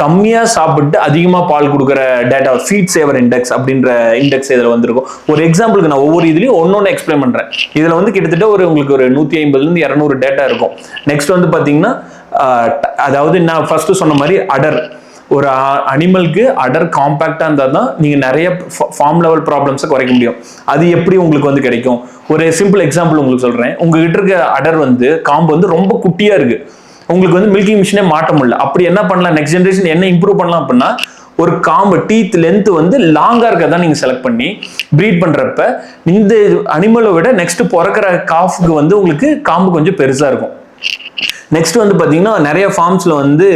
கம்மியா சாப்பிட்டு அதிகமா பால் கொடுக்குற டேட்டா ஃபீட் சேவர் இண்டெக்ஸ் அப்படின்ற இண்டெக்ஸ் இதுல வந்திருக்கும். ஒரு எக்ஸாம்பிளுக்கு நான் ஒவ்வொரு இதுலயும் ஒன்னொன்னு எக்ஸ்பிளைன் பண்றேன். இதுல வந்து கிட்டத்தட்ட ஒரு உங்களுக்கு ஒரு நூத்தி ஐம்பதுல இருந்து இரநூறு டேட்டா இருக்கும். நெக்ஸ்ட் வந்து பாத்தீங்கன்னா அதாவது நான் ஃபர்ஸ்ட் சொன்ன மாதிரி அடர் ஒரு அனிமலுக்கு அடர் காம்பேக்டா இருந்தா தான் நீங்க நிறைய ஃபார்ம் லெவல் ப்ராப்ளம்ஸை குறைக்க முடியும். அது எப்படி உங்களுக்கு வந்து கிடைக்கும்? ஒரு சிம்பிள் எக்ஸாம்பிள் உங்களுக்கு சொல்றேன். உங்ககிட்ட இருக்க அடர் வந்து காம்பு வந்து ரொம்ப குட்டியா இருக்கு. உங்களுக்கு வந்து மில்கிங் மிஷினே மாட்ட முடியல. அப்படி என்ன பண்ணலாம்? நெக்ஸ்ட் ஜென்ரேஷன் என்ன இம்ப்ரூவ் பண்ணலாம் அப்படின்னா ஒரு காம்பு டீத் லென்த் வந்து லாங்காக இருக்க தான் நீங்கள் செலக்ட் பண்ணி ப்ரீட் பண்ணுறப்ப இந்த அனிமலை விட நெக்ஸ்ட் பிறக்கிற காஃப்க்கு வந்து உங்களுக்கு காம்பு கொஞ்சம் பெருசாக இருக்கும். நெக்ஸ்ட் வந்து பார்த்தீங்கன்னா நிறைய ஃபார்ம்ஸில் வந்து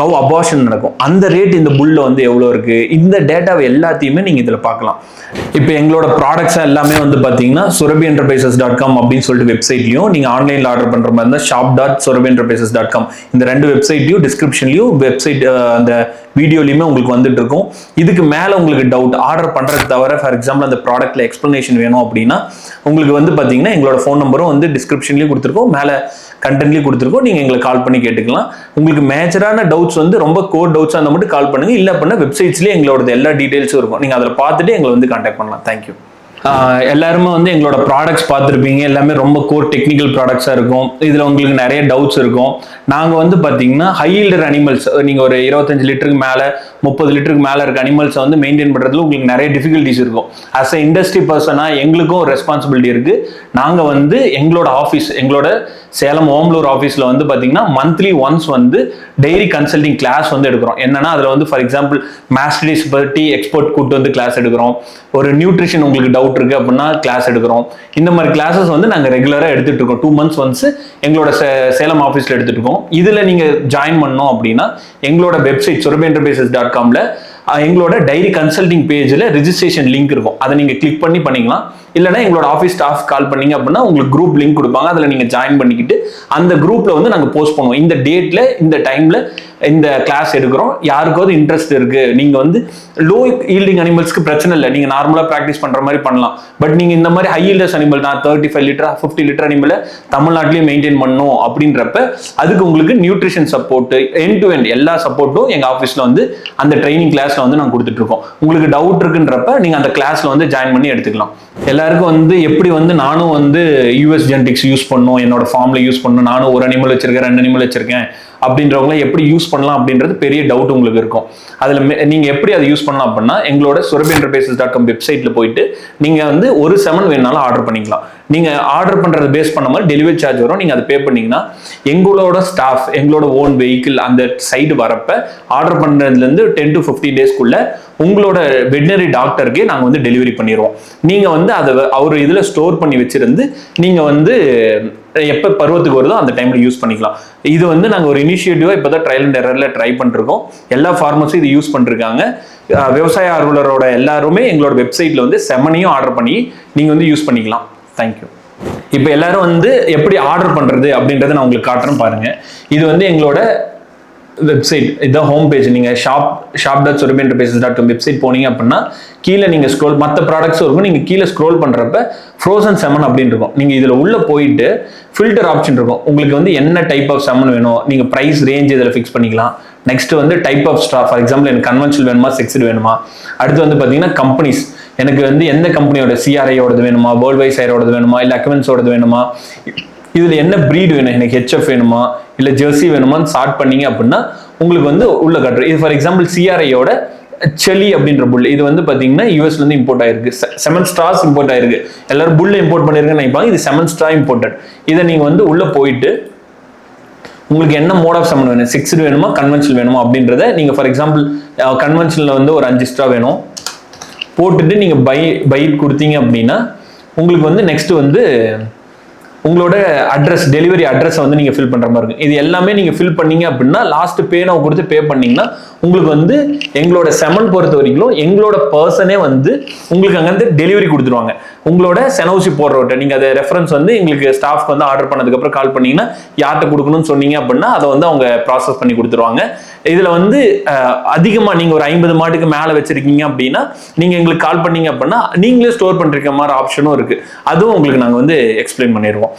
கவ் அபார்ஷன் நடக்கும். அந்த ரேட் இந்த புல்ல வந்து எவ்வளோ இருக்கு? இந்த டேட்டாவை எல்லாத்தையுமே நீங்கள் இதில் பார்க்கலாம். இப்போ எங்களோட ப்ராடக்ட்ஸ் எல்லாமே வந்து பார்த்தீங்கன்னா சுரபி என்டர்பிரைசஸ் டாட் காம் அப்படின்னு சொல்லிட்டு வெப்சைட்லையும் நீங்கள் ஆன்லைனில் ஆர்டர் பண்ணுற மாதிரி இருந்தால் shop dot Surabhi enterprises dot com இந்த ரெண்டு வெப்சைட்லையும் டிஸ்கிரிப்ஷன்லையும் வெப்சைட் அந்த வீடியோலையுமே உங்களுக்கு வந்துட்டு இருக்கும். இதுக்கு மேலே உங்களுக்கு டவுட் ஆர்டர் பண்ணுறது தவிர ஃபார் எக்ஸாம்பிள் அந்த ப்ராடக்ட்ல எக்ஸ்ப்ளனேஷன் வேணும் அப்படின்னா உங்களுக்கு வந்து பார்த்தீங்கன்னா எங்களோட ஃபோன் நம்பரும் வந்து டிஸ்கிரிப்ஷன்லேயும் கொடுத்துருக்கோம். மேலே கண்டென்ட்லேயும் கொடுத்துருக்கோம். நீங்கள் எங்களை கால் பண்ணி கேட்டுக்கலாம். உங்களுக்கு மேஜரான டவுட்ஸ் வந்து ரொம்ப கோர் டவுட்ஸாக இருந்தால் மட்டும் கால் பண்ணுங்க. இல்லை அப்படின்னா வெப்சைட்ஸ்லேயே எங்களோட எல்லா டீட்டெயில்ஸும் இருக்கும். நீங்கள் அதில் பார்த்துட்டு எங்களை வந்து கான்டாக்ட் பண்ணலாம். தேங்க்யூ எல்லாருமே வந்து எங்களோட ப்ராடக்ட்ஸ் பார்த்துருப்பீங்க. எல்லாமே ரொம்ப கோர் டெக்னிக்கல் ப்ராடக்ட்ஸாக இருக்கும். இதில் உங்களுக்கு நிறைய டவுட்ஸ் இருக்கும். நாங்கள் வந்து பார்த்தீங்கன்னா ஹை அனிமல்ஸ் நீங்கள் ஒரு இருபத்தஞ்சு லிட்டருக்கு மேலே முப்பது லிட்டருக்கு மேலே இருக்க அனிமல்ஸை வந்து மெயின்டைன் பண்ணுறதுல உங்களுக்கு நிறைய டிஃபிகல்ட்டிஸ் இருக்கும். அஸ் அ இண்டஸ்ட்ரி பர்சனாக எங்களுக்கும் ரெஸ்பான்சிபிலிட்டி இருக்குது நாங்கள் வந்து எங்களோட ஆஃபீஸ் எங்களோட சேலம் ஓம்லூர் ஆஃபீஸில் வந்து பார்த்தீங்கன்னா மந்த்லி ஒன்ஸ் வந்து டெய்லி கன்சல்டிங் கிளாஸ் வந்து எடுக்கிறோம். என்னன்னா அதில் வந்து ஃபார் எக்ஸாம்பிள் மாஸ்டரிஸ் பற்றி எக்ஸ்பர்ட் கூட்டு வந்து கிளாஸ் எடுக்கிறோம். ஒரு நியூட்ரிஷன் உங்களுக்கு டவுட் இருக்கு அப்படின்னா கிளாஸ் எடுக்கிறோம். இந்த மாதிரி கிளாஸஸ் வந்து நாங்கள் ரெகுலராக எடுத்துகிட்டு இருக்கோம். டூ மந்த்ஸ் ஒன்ஸ் எங்களோட சே- சேலம் ஆஃபீஸில் எடுத்துகிட்டு இருக்கோம். இதில் நீங்கள் ஜாயின் பண்ணோம் அப்படின்னா எங்களோட வெப்சைட் சுரபி என்டர்பிரைசஸ் டாட் காமில் எங்களோட டைரி கன்சல்டிங் பேஜில் ரிஜிஸ்ட்ரேஷன் லிங்க் இருக்கும். அதை நீங்கள் கிளிக் பண்ணி பண்ணிக்கலாம். இல்லைன்னா எங்களோட ஆஃபீஸ் ஸ்டாஃப் கால் பண்ணீங்க அப்படின்னா உங்களுக்கு குரூப் லிங்க் கொடுப்பாங்க. அதில் நீங்கள் ஜாயின் பண்ணிக்கிட்டு அந்த குரூப்பில் வந்து நாங்கள் போஸ்ட் பண்ணுவோம். இந்த டேட்டில் இந்த டைமில் இந்த கிளாஸ் எடுக்கிறோம். யாருக்காவது இன்ட்ரெஸ்ட் இருக்கு? நீங்கள் வந்து லோ ஈல்டிங் அனிமல்ஸ்க்கு பிரச்சனை இல்லை. நீங்கள் நார்மலாக ப்ராக்டிஸ் பண்ணுற மாதிரி பண்ணலாம். பட் நீங்கள் இந்த மாதிரி ஹை ஈல்டர்ஸ் அனிமல் நான் thirty five litre fifty litre அனிமலை தமிழ்நாட்டிலேயே மெயின்டைன் பண்ணும் அப்படின்றப்ப அதுக்கு உங்களுக்கு nutrition support end to end எல்லா சப்போர்ட்டும் எங்கள் ஆஃபீஸில் வந்து அந்த ட்ரைனிங் கிளாஸ்ல வந்து நாங்கள் கொடுத்துட்டு இருக்கோம். உங்களுக்கு டவுட் இருக்குன்றப்ப நீங்கள் அந்த கிளாஸ்ல வந்து ஜாயின் பண்ணி எடுத்துக்கலாம். எல்லாருக்கும் வந்து எப்படி வந்து நானும் வந்து யூஎஸ் ஜென்டிக்ஸ் யூஸ் பண்ணணும் என்னோட ஃபார்ம்ல யூஸ் பண்ணணும் நானும் ஒரு அனிமல் வச்சிருக்கேன் ரெண்டு அனிமல் வச்சிருக்கேன். அப்படின்றவங்கள எப்படி யூஸ் பண்ணலாம் அப்படின்றது பெரிய டவுட் உங்களுக்கு இருக்கும். அதில் நீங்கள் எப்படி அதை யூஸ் பண்ணலாம் அப்படின்னா எங்களோட சுரபி என்டர்பிரைசஸ் டாட் காம் வெப்சைட்டில் போயிட்டு நீங்கள் வந்து ஒரு செமன் வேணாலும் ஆர்டர் பண்ணிக்கலாம். நீங்கள் ஆர்டர் பண்ணுறது பேஸ் பண்ண மாதிரி டெலிவரி சார்ஜ் வரும். நீங்கள் அதை பே பண்ணீங்கன்னா எங்களோட ஸ்டாஃப் எங்களோட ஓன் வெஹிக்கிள் அந்த சைடு வரப்ப ஆர்டர் பண்ணுறதுலேருந்து டென் டு ஃபிஃப்டீன் டேஸ்க்குள்ள உங்களோட வெட்டினரி டாக்டருக்கே நாங்கள் வந்து டெலிவரி பண்ணிடுவோம் நீங்கள் வந்து அதை அவர் இதில் ஸ்டோர் பண்ணி வச்சுருந்து நீங்கள் வந்து எப்போ பருவத்துக்கு வருதோ அந்த டைமில் யூஸ் பண்ணிக்கலாம். இது வந்து நாங்கள் ஒரு இனிஷியேட்டிவாக இப்போ தான் ட்ரையல் அண்ட் எரரில் ட்ரை பண்ணிருக்கோம் எல்லா ஃபார்மஸும் இது யூஸ் பண்ணிருக்காங்க விவசாய ஆர்வலரோட எல்லாருமே எங்களோட வெப்சைட்டில் வந்து செமனையும் ஆர்டர் பண்ணி நீங்கள் வந்து யூஸ் பண்ணிக்கலாம். தேங்க்யூ இப்போ எல்லாரும் வந்து எப்படி ஆர்டர் பண்ணுறது அப்படின்றத நான் உங்களுக்கு காட்டுறேன் பாருங்கள் இது வந்து எங்களோட வெப்சைட் இதுதான் ஹோம் பேஜ் நீங்கள் shop shop dot Surabhi enterprises dot com website போனீங்க அப்படின்னா கீழே நீங்கள் ஸ்க்ரோல் மற்ற ப்ராடக்ட்ஸும் இருக்கும் நீங்கள் கீழே ஸ்க்ரோல் பண்ணுறப்ப ஃப்ரோசன் செமன் அப்படின்னு இருக்கும். நீங்கள் இதில் உள்ளே போயிட்டு ஃபில்டர் ஆப்ஷன் இருக்கும். உங்களுக்கு வந்து என்ன டைப் ஆஃப் செமன் வேணும் நீங்கள் ப்ரைஸ் ரேஞ்ச் இதில் ஃபிக்ஸ் பண்ணிக்கலாம். நெக்ஸ்ட் வந்து டைப் ஆஃப் ஸ்டா ஃபார் எக்ஸாம்பிள் எனக்கு கன்வென்ஷனல் வேணுமா செக்ஸ்டு வேணுமா? அடுத்து வந்து பார்த்தீங்கன்னா கம்பெனிஸ் எனக்கு வந்து எந்த கம்பெனியோட சிஆர்ஐயோடது வேணுமா வேர்ல்ட் வைஸ் ஐரோடது வேணுமா இல்லை அக்கமென்ஸோடது வேணுமா? இதில் என்ன ப்ரீடு வேணும்? எனக்கு ஹெச்எஃப் வேணுமா? இல்லை ஜெர்சி வேணுமான்னு ஸ்டார்ட் பண்ணீங்க அப்படின்னா உங்களுக்கு வந்து உள்ள கட்டுரு இது ஃபார் எக்ஸாம்பிள் சிஆர்ஐயோட செலி அப்படின்ற புல் இது வந்து பார்த்தீங்கன்னா யூஎஸ்லேருந்து இம்போர்ட் ஆயிருக்கு. செமன் ஸ்டார்ஸ் இம்போர்ட் ஆயிருக்கு. எல்லாரும் புல்லை இம்போர்ட் பண்ணிருக்கேன்னு நினைப்பாங்க. இது செவன் ஸ்ட்ரா இம்போர்ட்டட் இதை நீங்கள் வந்து உள்ளே போயிட்டு உங்களுக்கு என்ன மோட் ஆஃப் செமன் வேணும்? சிக்ஸ்டு வேணுமா? கன்வென்ஷனல் வேணுமா? அப்படின்றத நீங்கள் ஃபார் எக்ஸாம்பிள் கன்வென்ஷனில் வந்து ஒரு அஞ்சு ஸ்டார் வேணும். போட்டுட்டு நீங்கள் பை பைட் கொடுத்தீங்க அப்படின்னா உங்களுக்கு வந்து நெக்ஸ்ட் வந்து உங்களோட அட்ரஸ் டெலிவரி அட்ரஸை வந்து நீங்கள் ஃபில் பண்ணுற மாதிரி இருக்கும். இது எல்லாமே நீங்கள் ஃபில் பண்ணீங்க அப்படின்னா லாஸ்ட் பே நான் கொடுத்து பே பண்ணீங்கன்னா உங்களுக்கு வந்து எங்களோட செமன் பொறுத்த வரைக்கும் எங்களோட பர்சனே வந்து உங்களுக்கு அங்கேருந்து டெலிவரி கொடுத்துருவாங்க. உங்களோட செனவுசி போடுறவர்கிட்ட. நீங்கள் அதை ரெஃபரன்ஸ் வந்து எங்களுக்கு ஸ்டாஃப்க்கு வந்து ஆர்டர் பண்ணதுக்கப்புறம் கால் பண்ணிங்கன்னா யார்கிட்ட கொடுக்கணும்னு சொன்னீங்க அப்படின்னா அதை வந்து அவங்க ப்ராசஸ் பண்ணி கொடுத்துருவாங்க. இதில் வந்து அதிகமாக நீங்கள் ஒரு ஐம்பது மாட்டுக்கு மேலே வச்சுருக்கீங்க அப்படின்னா நீங்கள் எங்களுக்கு கால் பண்ணீங்க அப்படின்னா நீங்களே ஸ்டோர் பண்ணிருக்க மாதிரி ஆப்ஷனும் இருக்குது அதுவும் உங்களுக்கு நாங்கள் வந்து எக்ஸ்பிளைன் பண்ணிடுவோம்.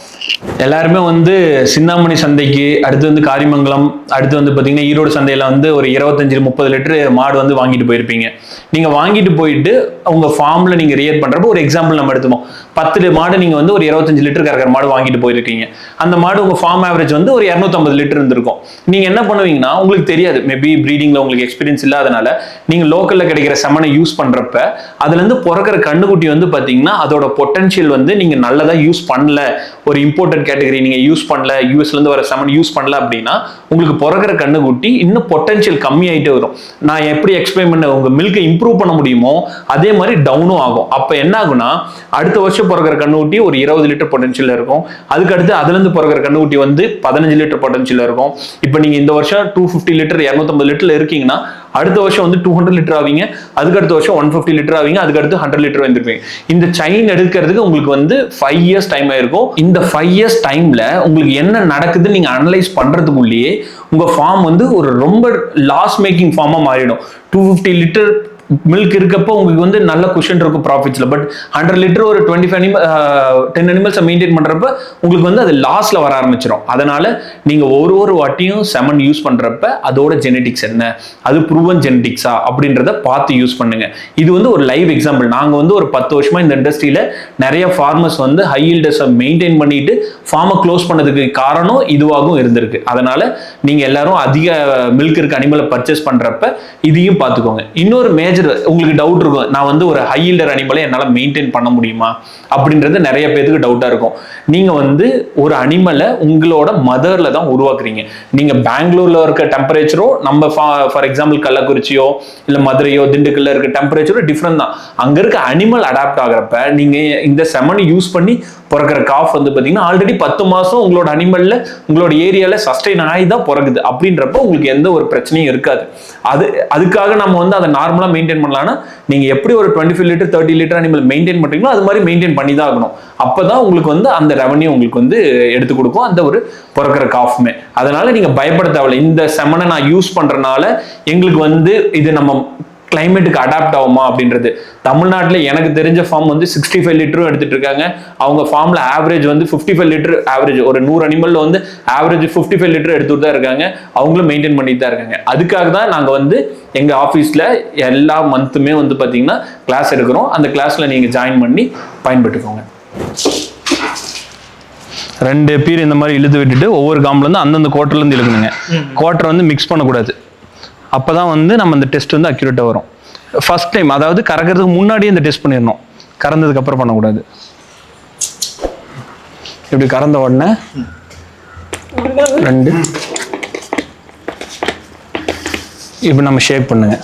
எல்லாருமே வந்து சிந்தாமணி சந்தைக்கு அடுத்து வந்து காரிமங்கலம் அடுத்து வந்து பார்த்தீங்கன்னா ஈரோடு சந்தையில் வந்து ஒரு இருபத்தஞ்சு முப்பது லிட்டர் மாடு வந்து வாங்கிட்டு போயிருப்பீங்க. நீங்கள் வாங்கிட்டு போயிட்டு உங்கள் ஃபார்மில் நீங்கள் ரியேட் பண்ணுறப்போ ஒரு எக்ஸாம்பிள் நம்ம எடுத்துப்போம். பத்து மாடு நீங்கள் வந்து ஒரு இருபத்தஞ்சு லிட்டர் கறக்கிற மாடு வாங்கிட்டு போயிருக்கீங்க. அந்த மாடு உங்கள் ஃபார்ம் ஆவரேஜ் வந்து ஒரு இரநூத்தம்பது லிட்டர் இருந்திருக்கும். நீங்கள் என்ன பண்ணுவீங்கன்னா உங்களுக்கு தெரியாது. மேபி ப்ரீடிங்கில் உங்களுக்கு எக்ஸ்பீரியன்ஸ் இல்லாதனால நீங்கள் லோக்கலில் கிடைக்கிற செமனை யூஸ் பண்ணுறப்ப அதுலேருந்து பிறக்கிற கண்ணுக்குட்டி வந்து பார்த்தீங்கன்னா அதோட பொட்டன்ஷியல் வந்து நீங்கள் நல்லதாக யூஸ் பண்ணல. ஒரு இம்போர்ட்டட் கேட்டகரி நீங்கள் யூஸ் பண்ணல யூஎஸ்லேருந்து வர செமன் யூஸ் பண்ணல அப்படின்னா உங்களுக்கு பிறக்கிற கண்ணுக்குட்டி இன்னும் பொட்டன்ஷியல் கம்மியாயிட்டே வரும். நான் எப்படி எக்ஸ்பிளைன் பண்ண உங்கள் மில்கை இம்ப்ரூவ் பண்ண முடியுமோ அதே மாதிரி டவுனும் ஆகும். அப்போ என்ன ஆகும்னா அடுத்த வருஷம் பிறகுற கண்ணுக்குட்டி ஒரு இருபது லிட்டர் பொட்டன்ஷியல் இருக்கும். அதுக்கடுத்து அதுலேருந்து பிறகுற கண்ணுக்குட்டி வந்து பதினஞ்சு லிட்டர் பொட்டன்ஷியல் இருக்கும். இப்போ நீங்கள் இந்த வருஷம் டூ ஃபிஃப்டி லிட்டர் இரநூத்தம்பது லிட்டர் இருக்கீங்கன்னா அடுத்த வருஷம் வந்து டூ ஹண்ட்ரட் லிட்டர் ஆவீங்க. அதுக்கு அடுத்த வருஷம் ஒன் ஃபிஃப்டி லிட்டர் ஆவீங்க. அதுக்கடுத்து ஹண்ட்ரட் லிட்டர் வந்துருப்பீங்க. இந்த செயின் எடுக்கிறதுக்கு உங்களுக்கு வந்து ஃபைவ் இயர்ஸ் டைம் ஆயிருக்கும். இந்த ஃபைவ் இயர்ஸ் டைம்ல உங்களுக்கு என்ன நடக்குதுன்னு நீங்க அனலைஸ் பண்றதுக்குள்ளேயே உங்க ஃபார்ம் வந்து ஒரு ரொம்ப லாஸ் மேக்கிங் ஃபார்மா மாறிடும். டூ ஃபிஃப்டி லிட்டர் மில்க் இருக்கப்போ உங்களுக்கு வந்து நல்ல குஷன் இருக்கும் ப்ராஃபிட்ஸில் பட் ஹண்ட்ரட் லிட்டர் ஒரு டுவெண்ட்டி ஃபைவ் அனிமல் டென் அனிமல்ஸை மெயின்டைன் பண்ணுறப்ப உங்களுக்கு வந்து அது லாஸில் வர ஆரம்பிச்சிடும் அதனால் நீங்கள் ஒரு ஒரு வாட்டியும் செமன் யூஸ் பண்ணுறப்ப அதோட ஜெனடிக்ஸ் என்ன? அது ப்ரூவன் ஜெனடிக்ஸா அப்படின்றத பார்த்து யூஸ் பண்ணுங்கள் இது வந்து ஒரு லைவ் எக்ஸாம்பிள் நாங்கள் வந்து ஒரு பத்து வருஷமாக இந்த இண்டஸ்ட்ரியில் நிறைய ஃபார்மர்ஸ் வந்து ஹை ஈல்டர்ஸை மெயின்டைன் பண்ணிட்டு ஃபார்மை க்ளோஸ் பண்ணதுக்கு காரணம் இதுவாகவும் இருந்திருக்கு. அதனால் நீங்கள் எல்லாரும் அதிக மில்க் இருக்க அனிமலை பர்ச்சேஸ் பண்ணுறப்ப இதையும் பார்த்துக்கோங்க. இன்னொரு மேஜர் உங்களுக்கு டவுட் இருக்கும். நான் வந்து ஒரு ஹை ஹீல்டர் அனிமலை என்னால் மெயின்டைன் பண்ண முடியுமா? அப்படின்றது நிறைய பேத்துக்கு டவுட்டாக இருக்கும். நீங்கள் வந்து ஒரு அனிமலை உங்களோட மதரில் தான் உருவாக்குறீங்க. நீங்கள் பெங்களூரில் இருக்க டெம்பரேச்சரோ நம்ம ஃபார் எக்ஸாம்பிள் கள்ளக்குறிச்சியோ இல்லை மதுரையோ திண்டுக்கல்ல இருக்க டெம்பரேச்சரோ டிஃப்ரெண்ட் தான். அங்கே இருக்க அனிமல் அடாப்ட் ஆகிறப்ப நீங்கள் இந்த செமனை யூஸ் பண்ணி பிறக்கிற காஃப் வந்து பார்த்தீங்கன்னா ஆல்ரெடி பத்து மாதம் உங்களோட அனிமல்ல உங்களோட ஏரியால சஸ்டைன் ஆகி தான் பிறகுது அப்படின்றப்ப உங்களுக்கு எந்த ஒரு பிரச்சனையும் இருக்காது. அது அதுக்காக நம்ம வந்து அதை நார்மலாக மெயின்டைன் பண்ணலாம்னா நீங்கள் எப்படி ஒரு twenty five litre thirty litre animal maintain பண்ணுறீங்களோ அது மாதிரி மெயின்டைன் பண்ணி தான் ஆகணும். அப்போ தான் உங்களுக்கு வந்து அந்த ரெவன்யூ உங்களுக்கு வந்து எடுத்து கொடுக்கும் அந்த ஒரு பிறக்கிற காஃப்மே அதனால நீங்கள் பயப்பட தேவையில்ல. இந்த செமனை நான் யூஸ் பண்ணுறனால எங்களுக்கு வந்து இது நம்ம கிளைமேட்டுக்கு அடாப்ட் ஆகுமா அப்படின்றது. தமிழ்நாட்டில் எனக்கு தெரிஞ்ச ஃபார்ம் வந்து சிக்ஸ்டி ஃபைவ் லிட்டரும் எடுத்துட்டு இருக்காங்க. அவங்க ஃபார்ம்ல ஆவரேஜ் வந்து ஃபிஃப்டி ஃபைவ் லிட்டர் ஆவரேஜ் ஒரு நூறு அனிமல்ல வந்து ஆவரேஜ் ஃபிஃப்டி ஃபைவ் லிட்டர் எடுத்துட்டு தான் இருக்காங்க. அவங்களும் மெயின்டைன் பண்ணிட்டு தான் இருக்காங்க. அதுக்காக தான் நாங்கள் வந்து எங்க ஆஃபீஸில் எல்லா மந்த்துமே வந்து பார்த்தீங்கன்னா கிளாஸ் எடுக்கிறோம். அந்த கிளாஸ்ல நீங்க ஜாயின் பண்ணி பயன்பட்டுக்கோங்க ரெண்டு பீர் இந்த மாதிரி இழுத்து விட்டுட்டு ஒவ்வொரு காம்புல இருந்து அந்தந்த இருந்து இழுக்கணுங்க. குவார்டர் வந்து மிக்ஸ் பண்ணக்கூடாது. அப்பதான் வந்து நம்ம இந்த டெஸ்ட் வந்து அக்யூரேட்டாக வரும். ஃபர்ஸ்ட் டைம் அதாவது கறக்கிறதுக்கு முன்னாடியே இந்த டெஸ்ட் பண்ணிடணும். கறந்ததுக்கு அப்புறம் பண்ணக்கூடாது. இப்படி கறந்த உடனே ரெண்டு. இப்போ நம்ம ஷேக் பண்ணுங்க.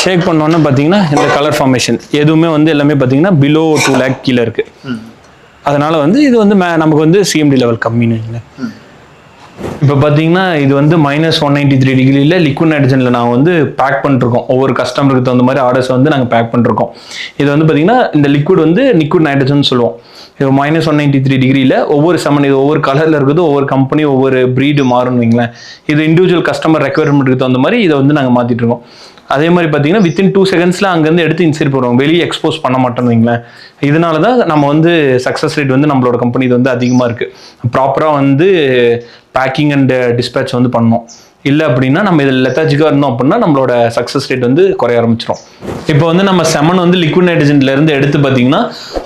ஷேக் பண்ணோன்னே பார்த்தீங்கன்னா இந்த கலர் ஃபார்மேஷன் எதுவுமே வந்து எல்லாமே பார்த்தீங்கன்னா பிலோ டூ லேக் கீழே இருக்கு. அதனால வந்து இது வந்து நமக்கு வந்து சிஎம்டி லெவல் கம்மின்னு இப்போ பார்த்தீங்கன்னா இது வந்து மைனஸ் ஒன் நைன்டி த்ரீ டிகிரியில் லிக்விட் நைட்ரஜனில் நான் வந்து பேக் பண்ணிருக்கோம் ஒவ்வொரு கஸ்டமருக்கு தகுந்த மாதிரி ஆர்டர்ஸ் வந்து நாங்கள் பேக் பண்ணிருக்கோம் இது வந்து பார்த்தீங்கன்னா இந்த லிக்விட் வந்து லிக்விட் நைட்ரஜன் சொல்லுவோம். இது மைனஸ் ஒன் நைன்டி த்ரீ டிகிரியில் ஒவ்வொரு செமன் இது ஒவ்வொரு கலரில் இருக்குது ஒவ்வொரு கம்பெனி ஒவ்வொரு ப்ரீடு மாறும்னு வைங்களேன். இது இண்டிவிஜுவல் கஸ்டமர் ரெக்குவயர்மெண்ட்டுக்கு தகுந்த மாதிரி இதை வந்து நாங்கள் மாற்றிட்டு இருக்கோம் அதே மாதிரி பார்த்தீங்கன்னா வித்தின் டூ செகண்ட்ஸில் அங்கேருந்து எடுத்து இன்சைட் போடுவோம் வெளியே எக்ஸ்போஸ் பண்ண மாட்டோம்னு வைங்களேன். இதனால தான் நம்ம வந்து சக்ஸஸ் ரேட் வந்து நம்மளோட கம்பெனி வந்து அதிகமாக இருக்குது ப்ராப்பராக வந்து பேக்கிங் அண்ட் டிஸ்பேச் வந்து பண்ணோம். இல்லை அப்படின்னா நம்ம இதில் லெத்தாஜிக்காக இருந்தோம் அப்படின்னா நம்மளோட சக்ஸஸ் ரேட் வந்து குறைய ஆரம்பிச்சிடும் இப்போ வந்து நம்ம செமன் வந்து லிக்விட் நைட்ரஜன்ல இருந்து எடுத்து பார்த்தீங்கன்னா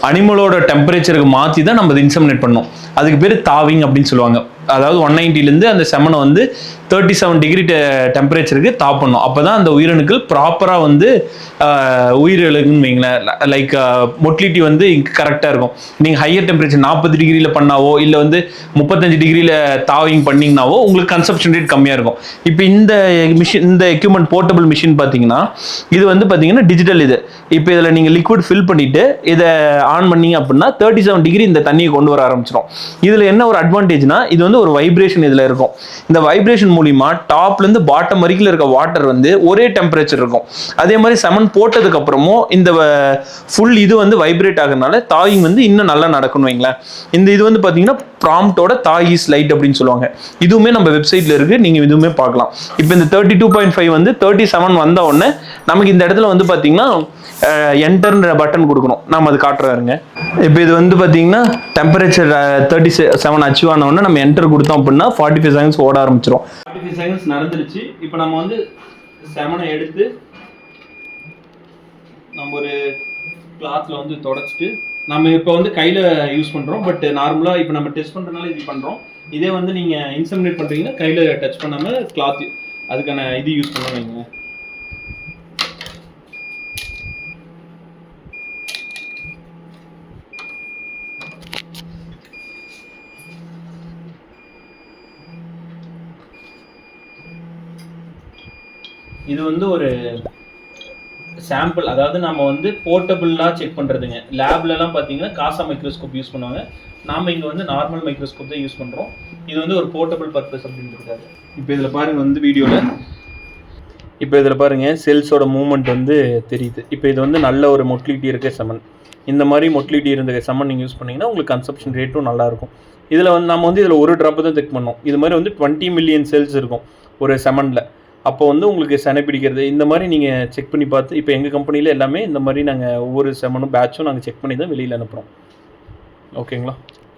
அனிமலோட டெம்பரேச்சருக்கு மாற்றி தான் நம்ம இன்சமினேட் பண்ணோம். அதுக்கு பேர் தாவிங் அப்படின்னு சொல்லுவாங்க. அதாவது ஒன் நைன்ட்டிலேருந்து அந்த செமனை வந்து தேர்ட்டி செவன் டிகிரி டெம்பரேச்சருக்கு தாப் பண்ணும். அப்போ தான் அந்த உயிரணுக்கள் ப்ராப்பராக வந்து ஆஹ், உயிரிழகுன்னு வைங்களேன். லைக் மொட்டிலிட்டி வந்து கரெக்டாக இருக்கும். நீங்கள் ஹையர் டெம்பரேச்சர் நாற்பது டிகிரியில் பண்ணாவோ இல்லை வந்து முப்பத்தஞ்சு டிகிரியில் தாவிங் பண்ணிங்கனாவோ உங்களுக்கு கன்சப்ஷன் ரேட் கம்மியாக இருக்கும். இப்போ இந்த மிஷின் இந்த எக்யூப்மெண்ட் போர்ட்டபிள் மிஷின் பார்த்தீங்கன்னா இது வந்து பார்த்தீங்கன்னா டிஜிட்டல் இது. இப்போ இதில் நீங்கள் லிக்விட் ஃபில் பண்ணிவிட்டு இதை ஆன் பண்ணீங்க அப்படின்னா தேர்ட்டி செவன் டிகிரி இந்த தண்ணியை கொண்டு வர ஆரம்பிச்சிடும் இதில் என்ன ஒரு அட்வான்டேஜ்னா இது வந்து ஒரு வைப்ரேஷன் இதில் இருக்கும். இந்த வைப்ரேஷன் மூலிமா டாப்லேருந்து பாட்டம் வரைக்கும் இருக்க வாட்டர் வந்து ஒரே டெம்பரேச்சர் இருக்கும். அதே மாதிரி செமன் போட்டதுக்கு அப்புறமும் இந்த ஃபுல் இது வந்து வைப்ரேட் ஆகுறதுனால தாயிங் வந்து இன்னும் நல்லா நடக்கணும் வைங்களேன். இந்த இது வந்து பார்த்தீங்கன்னா ப்ராம்ப்டோட தாய் இஸ் லைட் அப்படின்னு சொல்லுவாங்க. இதுவுமே நம்ம வெப்சைட்ல இருக்கு நீங்க இதுவுமே பார்க்கலாம். இப்போ இந்த தேர்ட்டி டூ பாயிண்ட் ஃபைவ் வந்து தேர்ட்டி செவன் வந்த உடனே நமக்கு இந்த இடத்துல வந்து பார்த்தீங்கன்னா என்டர்ன்ற பட்டன் கொடுக்கணும். நம்ம அது காட்டுறாருங்க. இப்போ இது வந்து பார்த்தீங்கன்னா டெம்பரேச்சர் தேர்ட்டி செவன் அச்சீவ் ஆன நம்ம என்டர் கொடுத்தோம் அப்படின்னா ஃபார்ட்டி ஃபைவ் செகண்ட்ஸ் ஓட ஆரம்பிச்சிடும் ஃபார்ட்டி ஃபைவ் செகண்ட்ஸ் நடந்துருச்சு. இப்போ நம்ம வந்து செமனை எடுத்து நம்ம ஒரு கிளாத்ல வந்து தொடச்சிட்டு நம்ம இப்போ வந்து கையில் யூஸ் பண்ணுறோம் பட் நார்மலாக இப்போ நம்ம டெஸ்ட் பண்ணுறதுனால இது பண்ணுறோம் இதே வந்து நீங்கள் இன்சமினேட் பண்ணுறீங்கன்னா கையில் டச் பண்ணாமல் கிளாத் அதுக்கான இது யூஸ் பண்ண இது வந்து ஒரு சாம்பிள் அதாவது நம்ம வந்து போர்ட்டபுளாக செக் பண்ணுறதுங்க லேப்லலாம் பார்த்தீங்கன்னா காசா மைக்ரோஸ்கோப் யூஸ் பண்ணுவாங்க. நாம இங்கே வந்து நார்மல் மைக்ரோஸ்கோப் தான் யூஸ் பண்ணுறோம் இது வந்து ஒரு போர்ட்டபிள் பர்பஸ் அப்படின்றதுக்காக இப்போ இதில் பாருங்க வந்து வீடியோவில் இப்போ இதில் பாருங்க செல்ஸோட மூவ்மெண்ட் வந்து தெரியுது. இப்போ இது வந்து நல்ல ஒரு மொட்டிலிட்டி இருக்க செமன். இந்த மாதிரி மொட்டிலிட்டி இருந்த செமன் நீங்கள் யூஸ் பண்ணீங்கன்னா உங்களுக்கு கன்சப்ஷன் ரேட்டும் நல்லா இருக்கும். இதில் வந்து நம்ம வந்து இதில் ஒரு ட்ராப் தான் செக் பண்ணோம். இது மாதிரி வந்து டுவெண்ட்டி மில்லியன் செல்ஸ் இருக்கும் ஒரு செமனில். அப்போ வந்து உங்களுக்கு செனை பிடிக்கிறது இந்த மாதிரி நீங்கள் செக் பண்ணி பார்த்து இப்போ எங்கள் கம்பெனியில் எல்லாமே இந்த மாதிரி நாங்கள் ஒவ்வொரு செமனும் பேட்சும் நாங்கள் செக் பண்ணி தான் வெளியில் அனுப்புகிறோம் ஓகேங்களா